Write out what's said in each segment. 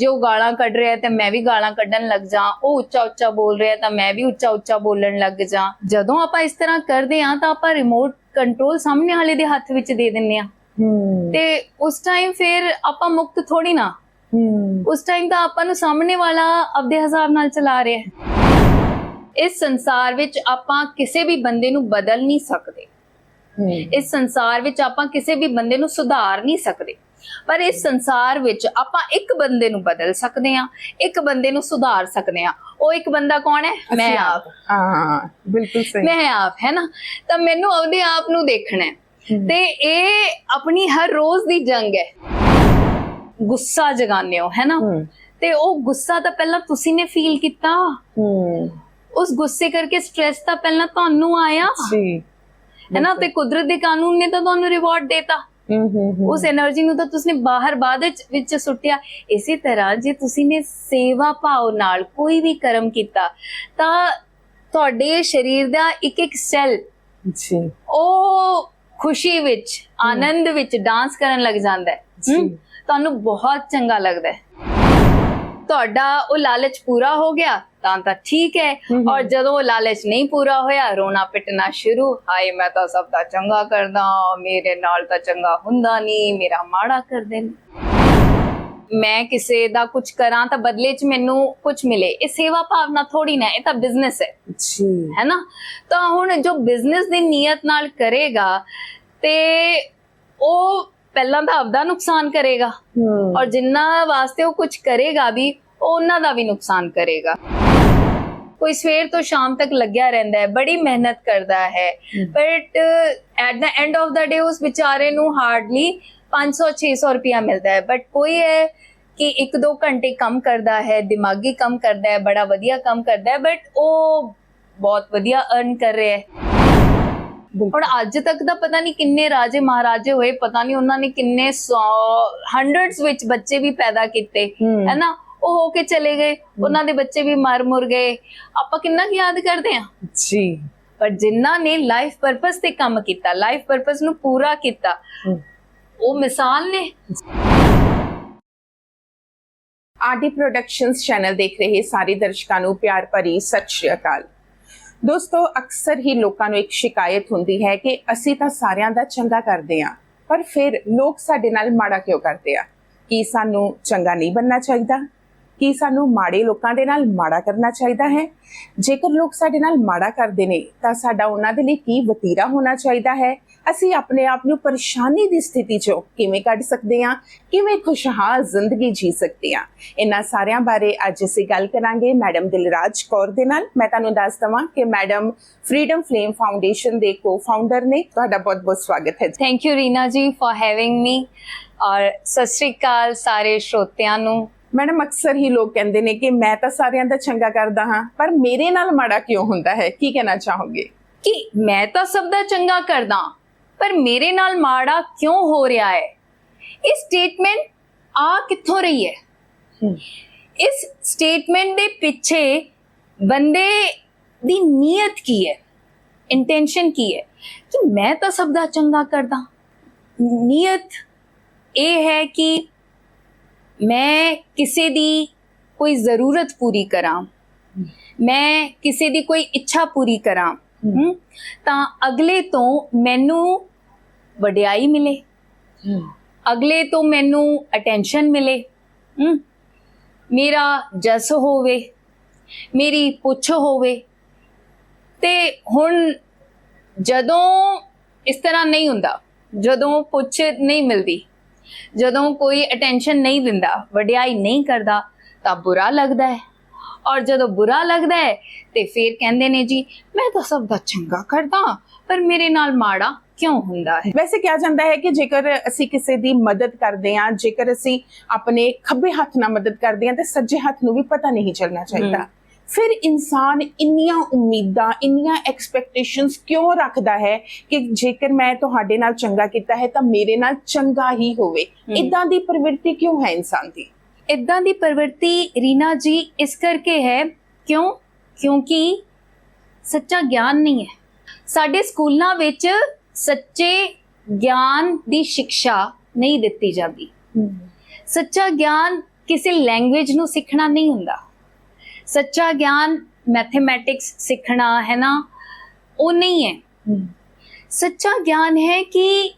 ਜੇ ਉਹ ਗਾਲਾਂ ਕੱਢ ਰਿਹਾ ਤੇ ਮੈਂ ਵੀ ਗਾਲਾਂ ਕੱਢਣ ਲੱਗ ਜਾ ਉਹ ਉੱਚਾ ਉੱਚਾ ਬੋਲ ਰਿਹਾ ਤਾਂ ਮੈਂ ਵੀ ਉੱਚਾ ਉੱਚਾ ਬੋਲਣ ਲੱਗ ਜਾ। ਜਦੋਂ ਆਪਾਂ ਇਸ ਤਰ੍ਹਾਂ ਕਰਦੇ ਆ ਤਾਂ ਆਪਾਂ ਰਿਮੋਟ ਕੰਟਰੋਲ ਸਾਹਮਣੇ ਵਾਲੇ ਦੇ ਹੱਥ ਵਿੱਚ ਦੇ ਦਿੰਨੇ ਆ ਤੇ ਉਸ ਟਾਈਮ ਫਿਰ ਆਪਾਂ ਮੁਕਤ ਥੋੜੀ ਨਾ। ਉਸ ਟਾਈਮ ਤਾਂ ਆਪਾਂ ਨੂੰ ਸਾਹਮਣੇ ਵਾਲਾ ਆਪਦੇ ਹਿਸਾਬ ਨਾਲ ਚਲਾ ਰਿਹਾ ਹੈ। ਇਸ ਸੰਸਾਰ ਵਿੱਚ ਆਪਾਂ ਕਿਸੇ ਵੀ ਬੰਦੇ ਨੂੰ ਬਦਲ ਨਹੀਂ ਸਕਦੇ। ਇਸ ਸੰਸਾਰ ਵਿੱਚ ਆਪਾਂ ਕਿਸੇ ਵੀ ਬੰਦੇ ਨੂੰ ਸੁਧਾਰ ਨਹੀਂ ਸਕਦੇ। ਪਰ ਇਸ ਸੰਸਾਰ ਵਿੱਚ ਆਪਾਂ ਇੱਕ ਬੰਦੇ ਨੂੰ ਬਦਲ ਸਕਦੇ ਹਾਂ ਇੱਕ ਬੰਦੇ ਨੂੰ ਸੁਧਾਰ ਸਕਦੇ ਹਾਂ। ਉਹ ਇੱਕ ਬੰਦਾ ਕੌਣ ਹੈ? ਮੈਂ ਆਪ। ਹਾਂ ਬਿਲਕੁਲ ਸਹੀ। ਮੈਂ ਆਪ ਹੈ ਨਾ? ਤਾਂ ਮੈਨੂੰ ਆਪਦੇ ਆਪ ਨੂੰ ਦੇਖਣਾ ਹੈ। ਤੇ ਇਹ ਆਪਣੀ ਹਰ ਰੋਜ਼ ਦੀ ਜੰਗ ਹੈ। ਗੁੱਸਾ ਜਗਾਉਂਦੇ ਹੋ ਹੈ ਨਾ? ਤੇ ਉਹ ਗੁੱਸਾ ਤਾਂ ਪਹਿਲਾਂ ਤੁਸੀਂ ਨੇ ਫੀਲ ਕੀਤਾ? ਉਸ ਗੁੱਸੇ ਕਰਕੇ ਸਟ੍ਰੈਸ ਤਾਂ ਪਹਿਲਾਂ ਤੁਹਾਨੂੰ ਆਇਆ? ਜੀ। ਹੈ ਨਾ? ਤੇ ਕੁਦਰਤ ਦੇ ਕਾਨੂੰਨ ਨੇ ਤਾਂ ਤੁਹਾਨੂੰ ਰਿਵਾਰਡ ਦੇਤਾ। ਉਸ એનર્ਜੀ ਨੂੰ ਤਾਂ ਤੁਸੀਂ ਬਾਹਰ ਬਾਅਦ ਵਿੱਚ ਸੁੱਟਿਆ। ਇਸੇ ਤਰ੍ਹਾਂ ਜੇ ਤੁਸੀਂ ਨੇ ਸੇਵਾ ਭਾਵ ਨਾਲ ਕੋਈ ਵੀ ਕਰਮ ਕੀਤਾ ਤਾਂ ਤੁਹਾਡੇ ਸਰੀਰ ਦਾ ਇੱਕ ਇੱਕ ਸੈੱਲ ਉਹ ਖੁਸ਼ੀ ਵਿੱਚ ਆਨੰਦ ਵਿੱਚ ਡਾਂਸ ਕਰਨ ਲੱਗ ਜਾਂਦਾ ਹੈ? ਤੁਹਾਨੂੰ ਬਹੁਤ ਚੰਗਾ ਲੱਗਦਾ ਹੈ। ਤੁਹਾਡਾ ਉਹ ਲਾਲਚ ਪੂਰਾ ਹੋ ਗਿਆ ਤਾਂ ਤਾਂ ਠੀਕ ਹੈ। ਔਰ ਜਦੋਂ ਉਹ ਲਾਲਚ ਨਹੀਂ ਪੂਰਾ ਹੋਇਆ ਰੋਣਾ ਪਿਟਣਾ ਸ਼ੁਰੂ। ਹਾਏ ਮੈਂ ਤਾਂ ਸਭ ਦਾ ਚੰਗਾ ਕਰਦਾ ਮੇਰੇ ਨਾਲ ਤਾਂ ਚੰਗਾ ਹੁੰਦਾ ਨਹੀਂ ਮੇਰਾ ਮਾੜਾ ਕਰਦੇ ਨੇ। ਮੈਂ ਕਿਸੇ ਦਾ ਕੁਝ ਕਰਾਂ ਤਾਂ ਬਦਲੇ 'ਚ ਮੈਨੂੰ ਕੁਝ ਮਿਲੇ। ਇਹ ਸੇਵਾ ਭਾਵਨਾ ਥੋੜੀ ਨਾ ਇਹ ਤਾਂ ਬਿਜ਼ਨਸ ਹੈ। ਜੀ ਹੈ ਨਾ? ਤਾਂ ਹੁਣ ਜੋ ਬਿਜ਼ਨਸ ਦੀ ਨੀਅਤ ਨਾਲ ਕਰੇਗਾ ਤੇ ਉਹ ਪਹਿਲਾਂ ਤਾਂ ਆਪਦਾ ਨੁਕਸਾਨ ਕਰੇਗਾ। ਔਰ ਜਿੰਨਾ ਵਾਸਤੇ ਉਹ ਕੁਝ ਕਰੇਗਾ ਵੀ ਉਹ ਉਹਨਾਂ ਦਾ ਵੀ ਨੁਕਸਾਨ ਕਰੇਗਾ। ਕੋਈ ਸਵੇਰ ਤੋਂ ਸ਼ਾਮ ਤੱਕ ਲੱਗਿਆ ਰਹਿੰਦਾ ਹੈ ਬੜੀ ਮਿਹਨਤ ਕਰਦਾ ਹੈ। But at the end of the day ਉਸ ਵਿਚਾਰੇ ਨੂੰ ਹਾਰਡਲੀ 500 600 ਰੁਪਇਆ ਮਿਲਦਾ ਹੈ। ਬਟ ਕੋਈ ਹੈ ਕਿ 1-2 ਘੰਟੇ ਕੰਮ ਕਰਦਾ ਹੈ ਦਿਮਾਗੀ ਕੰਮ ਕਰਦਾ ਹੈ ਬੜਾ ਵਧੀਆ ਕੰਮ ਕਰਦਾ ਹੈ ਬਟ ਉਹ ਬਹੁਤ ਵਧੀਆ ਅਰਨ ਕਰ ਰਿਹਾ ਹੈ। ਹੁਣ ਅੱਜ ਤੱਕ ਦਾ ਪਤਾ ਨਹੀਂ ਕਿੰਨੇ ਰਾਜੇ ਮਹਾਰਾਜੇ ਹੋਏ ਪਤਾ ਨਹੀਂ ਉਹਨਾਂ ਨੇ ਕਿੰਨੇ ਸੌ ਹੰਡਰਡਸ ਵਿੱਚ ਬੱਚੇ ਵੀ ਪੈਦਾ ਕੀਤੇ। ਹੈ। ਨਾ ਉਹ ਹੋ ਕੇ ਚਲੇ ਗਏ ਉਹਨਾਂ ਦੇ ਬੱਚੇ ਵੀ ਮਰ ਮੁਰ ਗਏ। ਆਪਾਂ ਕਿੰਨਾ ਕੁ ਯਾਦ ਕਰਦੇ ਆ ਜੀ। ਪਰ ਜਿਨ੍ਹਾਂ ਨੇ ਲਾਈਫ ਪਰਪਸ ਤੇ ਕੰਮ ਕੀਤਾ ਲਾਈਫ ਪਰਪਸ ਨੂੰ ਪੂਰਾ ਕੀਤਾ। ਉਹ ਮਿਸਾਲ ਨੇ। ਆਰਡੀ ਪ੍ਰੋਡਕਸ਼ਨਸ ਚੈਨਲ ਦੇਖ ਰਹੇ ਸਾਰੇ ਦਰਸ਼ਕਾਂ ਨੂੰ ਪਿਆਰ ਭਰੀ ਸਤਿ ਸ਼੍ਰੀ ਅਕਾਲ। ਦੋਸਤੋ, ਅਕਸਰ ਹੀ ਲੋਕਾਂ ਨੂੰ ਇੱਕ ਸ਼ਿਕਾਇਤ ਹੁੰਦੀ ਹੈ ਕਿ ਅਸੀਂ ਤਾਂ ਸਾਰਿਆਂ ਦਾ ਚੰਗਾ ਕਰਦੇ ਹਾਂ, ਪਰ ਫਿਰ ਲੋਕ ਸਾਡੇ ਨਾਲ ਮਾੜਾ ਕਿਉਂ ਕਰਦੇ ਆ? ਕੀ ਸਾਨੂੰ ਚੰਗਾ ਨਹੀਂ ਬੰਨਣਾ ਚਾਹੀਦਾ? ਕੀ ਸਾਨੂੰ ਮਾੜੇ ਲੋਕਾਂ ਦੇ ਨਾਲ ਮਾੜਾ ਕਰਨਾ ਚਾਹੀਦਾ ਹੈ? ਜੇਕਰ ਲੋਕ ਸਾਡੇ ਨਾਲ ਮਾੜਾ ਕਰਦੇ ਨੇ, ਤਾਂ ਸਾਡਾ ਉਹਨਾਂ ਦੇ ਲਈ ਕੀ ਵਤੀਰਾ ਹੋਣਾ ਚਾਹੀਦਾ ਹੈ? ਅਸੀਂ ਆਪਣੇ ਆਪ ਨੂੰ ਪਰੇਸ਼ਾਨੀ ਦੀ ਸਥਿਤੀ ਚੋਂ ਕਿਵੇਂ ਕੱਢ ਸਕਦੇ ਹਾਂ? ਕਿਵੇਂ ਖੁਸ਼ਹਾਲ ਜ਼ਿੰਦਗੀ ਜੀ ਸਕਦੇ ਹਾਂ? ਇਹਨਾਂ ਸਾਰਿਆਂ ਬਾਰੇ ਅੱਜ ਅਸੀਂ ਗੱਲ ਕਰਾਂਗੇ ਮੈਡਮ ਦਿਲਰਾਜ ਕੌਰ ਦੇ ਨਾਲ। ਮੈਂ ਤੁਹਾਨੂੰ ਦੱਸ ਦਵਾਂ ਕਿ ਮੈਡਮ ਫਰੀडम ਫਲੇਮ ਫਾਊਂਡੇਸ਼ਨ ਦੇ ਕੋ-ਫਾਊਂਡਰ ਨੇ। ਤੁਹਾਡਾ ਬਹੁਤ-ਬਹੁਤ ਸਵਾਗਤ ਹੈ thank you Reena ji for having ਮੀ ਔਰ ਸਤਿ ਸ੍ਰੀ ਅਕਾਲ ਸਾਰੇ ਸ਼੍ਰੋਤਿਆਂ ਨੂੰ। ਮੈਡਮ ਅਕਸਰ ਹੀ ਲੋਕ ਕਹਿੰਦੇ ਨੇ ਕਿ ਮੈਂ ਤਾਂ ਸਾਰਿਆਂ ਦਾ ਚੰਗਾ ਕਰਦਾ ਹਾਂ ਪਰ ਮੇਰੇ ਨਾਲ ਮਾੜਾ ਕਿਉਂ ਹੁੰਦਾ ਹੈ? ਕੀ ਕਹਿਣਾ ਚਾਹੋਗੇ? ਕਿ ਮੈਂ ਤਾਂ ਸਭ ਦਾ ਚੰਗਾ ਕਰਦਾ। ਪਰ ਮੇਰੇ ਨਾਲ ਮਾੜਾ ਕਿਉਂ ਹੋ ਰਿਹਾ ਹੈ? ਇਹ ਸਟੇਟਮੈਂਟ ਆ ਕਿੱਥੋਂ ਰਹੀ ਹੈ? ਇਸ ਸਟੇਟਮੈਂਟ ਦੇ ਪਿੱਛੇ ਬੰਦੇ ਦੀ ਨੀਅਤ ਕੀ ਹੈ? ਇੰਟੈਂਸ਼ਨ ਕੀ ਹੈ? ਕਿ ਮੈਂ ਤਾਂ ਸਭ ਦਾ ਚੰਗਾ ਕਰਦਾ। ਨੀਅਤ ਇਹ ਹੈ ਕਿ ਮੈਂ ਕਿਸੇ ਦੀ ਕੋਈ ਜ਼ਰੂਰਤ ਪੂਰੀ ਕਰਾਂ। ਮੈਂ ਕਿਸੇ ਦੀ ਕੋਈ ਇੱਛਾ ਪੂਰੀ ਕਰਾਂ। ਤਾਂ ਅਗਲੇ ਤੋਂ ਮੈਨੂੰ ਵਡਿਆਈ ਮਿਲੇ। ਅਗਲੇ ਤੋਂ ਮੈਨੂੰ ਅਟੈਂਸ਼ਨ ਮਿਲੇ। ਹਮ, ਮੇਰਾ ਜਸ ਹੋਵੇ ਮੇਰੀ ਪੁੱਛ ਹੋਵੇ। ਤੇ ਹੁਣ ਜਦੋਂ ਇਸ ਤਰ੍ਹਾਂ ਨਹੀਂ ਹੁੰਦਾ ਜਦੋਂ ਪੁੱਛ ਨਹੀਂ ਮਿਲਦੀ ਜਦੋਂ ਕੋਈ ਅਟੈਂਸ਼ਨ ਨਹੀਂ ਦਿੰਦਾ ਵਡਿਆਈ ਨਹੀਂ ਕਰਦਾ ਤਾਂ ਬੁਰਾ ਲੱਗਦਾ ਹੈ। ਔਰ ਜਦੋਂ ਬੁਰਾ ਲੱਗਦਾ ਹੈ ਤੇ ਫਿਰ ਕਹਿੰਦੇ ਨੇ ਜੀ ਮੈਂ ਤਾਂ ਸਭ ਦਾ ਚੰਗਾ ਕਰਦਾ ਪਰ ਮੇਰੇ ਨਾਲ ਮਾੜਾ ਕਿਉਂ ਹੁੰਦਾ ਹੈ? ਵੈਸੇ ਕਿਹਾ ਜਾਂਦਾ ਹੈ ਕਿ ਜੇਕਰ ਅਸੀਂ ਕਿਸੇ ਦੀ ਮਦਦ ਕਰਦੇ ਹਾਂ ਜੇਕਰ ਅਸੀਂ ਆਪਣੇ ਖੱਬੇ ਹੱਥ ਨਾਲ ਮਦਦ ਕਰਦੇ ਹਾਂ ਤੇ ਸੱਜੇ ਹੱਥ ਨੂੰ ਵੀ ਪਤਾ ਨਹੀਂ ਚੱਲਣਾ ਚਾਹੀਦਾ। ਫਿਰ ਇਨਸਾਨ ਇੰਨੀਆਂ ਉਮੀਦਾਂ ਇੰਨੀਆਂ ਐਕਸਪੈਕਟੇਸ਼ਨਸ ਕਿਉਂ ਰੱਖਦਾ ਹੈ ਕਿ ਜੇਕਰ ਮੈਂ ਤੁਹਾਡੇ ਨਾਲ ਚੰਗਾ ਕੀਤਾ ਹੈ ਤਾਂ ਮੇਰੇ ਨਾਲ ਚੰਗਾ ਹੀ ਹੋਵੇ? ਇਦਾਂ ਦੀ ਪ੍ਰਵਿਰਤੀ ਕਿਉਂ ਹੈ ਇਨਸਾਨ ਦੀ? ਇਦਾਂ ਦੀ ਪ੍ਰਵਿਰਤੀ ਰੀਨਾ ਜੀ ਇਸ ਕਰਕੇ ਹੈ ਕਿਉਂ? ਕਿਉਂਕਿ ਸੱਚਾ ਗਿਆਨ ਨਹੀਂ ਹੈ। ਸਾਡੇ ਸਕੂਲਾਂ ਵਿੱਚ ਸੱਚੇ ਗਿਆਨ ਦੀ ਸਿੱਖਿਆ ਨਹੀਂ ਦਿੱਤੀ ਜਾਂਦੀ। ਸੱਚਾ ਗਿਆਨ ਕਿਸੇ ਲੈਂਗੁਏਜ ਨੂੰ ਸਿੱਖਣਾ ਨਹੀਂ ਹੁੰਦਾ। ਸੱਚਾ ਗਿਆਨ ਮੈਥਮੈਟਿਕਸ ਸਿੱਖਣਾ, ਹੈ ਨਾ? ਉਹ ਨਹੀਂ ਹੈ। ਸੱਚਾ ਗਿਆਨ ਹੈ ਕਿ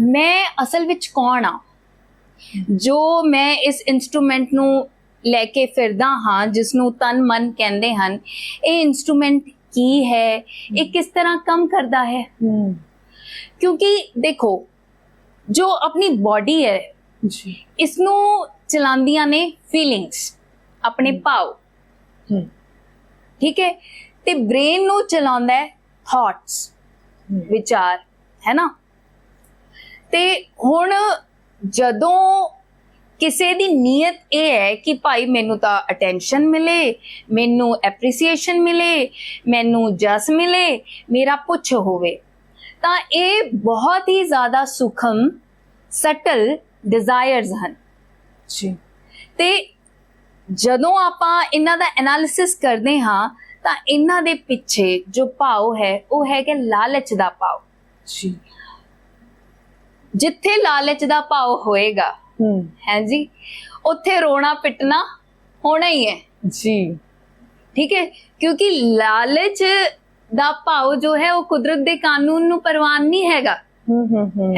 ਮੈਂ ਅਸਲ ਵਿੱਚ ਕੌਣ ਆ ਜੋ ਮੈਂ ਇਸ ਇਨਸਟਰੂਮੈਂਟ ਨੂੰ ਲੈ ਕੇ ਫਿਰਦਾ ਹਾਂ ਜਿਸ ਨੂੰ ਤਨ ਮਨ ਕਹਿੰਦੇ ਹਨ ਇਹ ਇਨਸਟਰੂਮੈਂਟ ਕੀ ਹੈ? ਇਹ ਕਿਸ ਤਰ੍ਹਾਂ ਕੰਮ ਕਰਦਾ ਹੈ? ਕਿਉਂਕਿ ਦੇਖੋ ਜੋ ਆਪਣੀ ਬਾਡੀ ਹੈ ਜੀ। ਇਸ ਨੂੰ ਚਲਾਉਂਦੀਆਂ ਨੇ ਫੀਲਿੰਗਸ ਆਪਣੇ ਭਾਵ। ਠੀਕ ਹੈ? ਤੇ ਬ੍ਰੇਨ ਨੂੰ ਚਲਾਉਂਦਾ ਹੈ ਥਾਟਸ ਵਿਚਾਰ ਹੈ ਨਾ? ਤੇ ਹੁਣ ਜਦੋਂ ਕਿਸੇ ਦੀ ਨੀਅਤ ਇਹ ਹੈ ਕਿ ਭਾਈ ਮੈਨੂੰ ਤਾਂ ਅਟੈਂਸ਼ਨ ਮਿਲੇ ਮੈਨੂੰ ਐਪਰੀਸੀਏਸ਼ਨ ਮਿਲੇ ਮੈਨੂੰ ਜਸ ਮਿਲੇ ਮੇਰਾ ਪੁੱਛ ਹੋਵੇ ਤਾਂ ਇਹ ਬਹੁਤ ਹੀ ਜ਼ਿਆਦਾ ਸੁਖਮ ਸਟਲ ਡਿਜ਼ਾਇਰਸ ਹਨ। ਜੀ। ਤੇ ਜਦੋਂ ਆਪਾਂ ਇਹਨਾਂ ਦਾ ਐਨਾਲਿਸਿਸ ਕਰਦੇ ਹਾਂ ਤਾਂ ਇਹਨਾਂ ਦੇ ਪਿੱਛੇ ਜੋ ਭਾਵ ਹੈ ਉਹ ਹੈ ਕਿ ਲਾਲਚ ਦਾ ਭਾਵ ਜੀ। ਜਿੱਥੇ ਲਾਲਚ ਦਾ ਭਾਵ ਹੋਏਗਾ। ਹਮ, ਹੈ ਜੀ? ਉੱਥੇ ਰੋਣਾ ਪਿੱਟਣਾ ਹੋਣਾ ਹੀ ਹੈ। ਜੀ। ਠੀਕ ਹੈ? ਕਿਉਂਕਿ ਲਾਲਚ ਦਾ ਭਾਵ ਜੋ ਹੈ ਉਹ ਕੁਦਰਤ ਦੇ ਕਾਨੂੰਨ ਨੂੰ ਪ੍ਰਵਾਨ ਨਹੀਂ ਹੈਗਾ।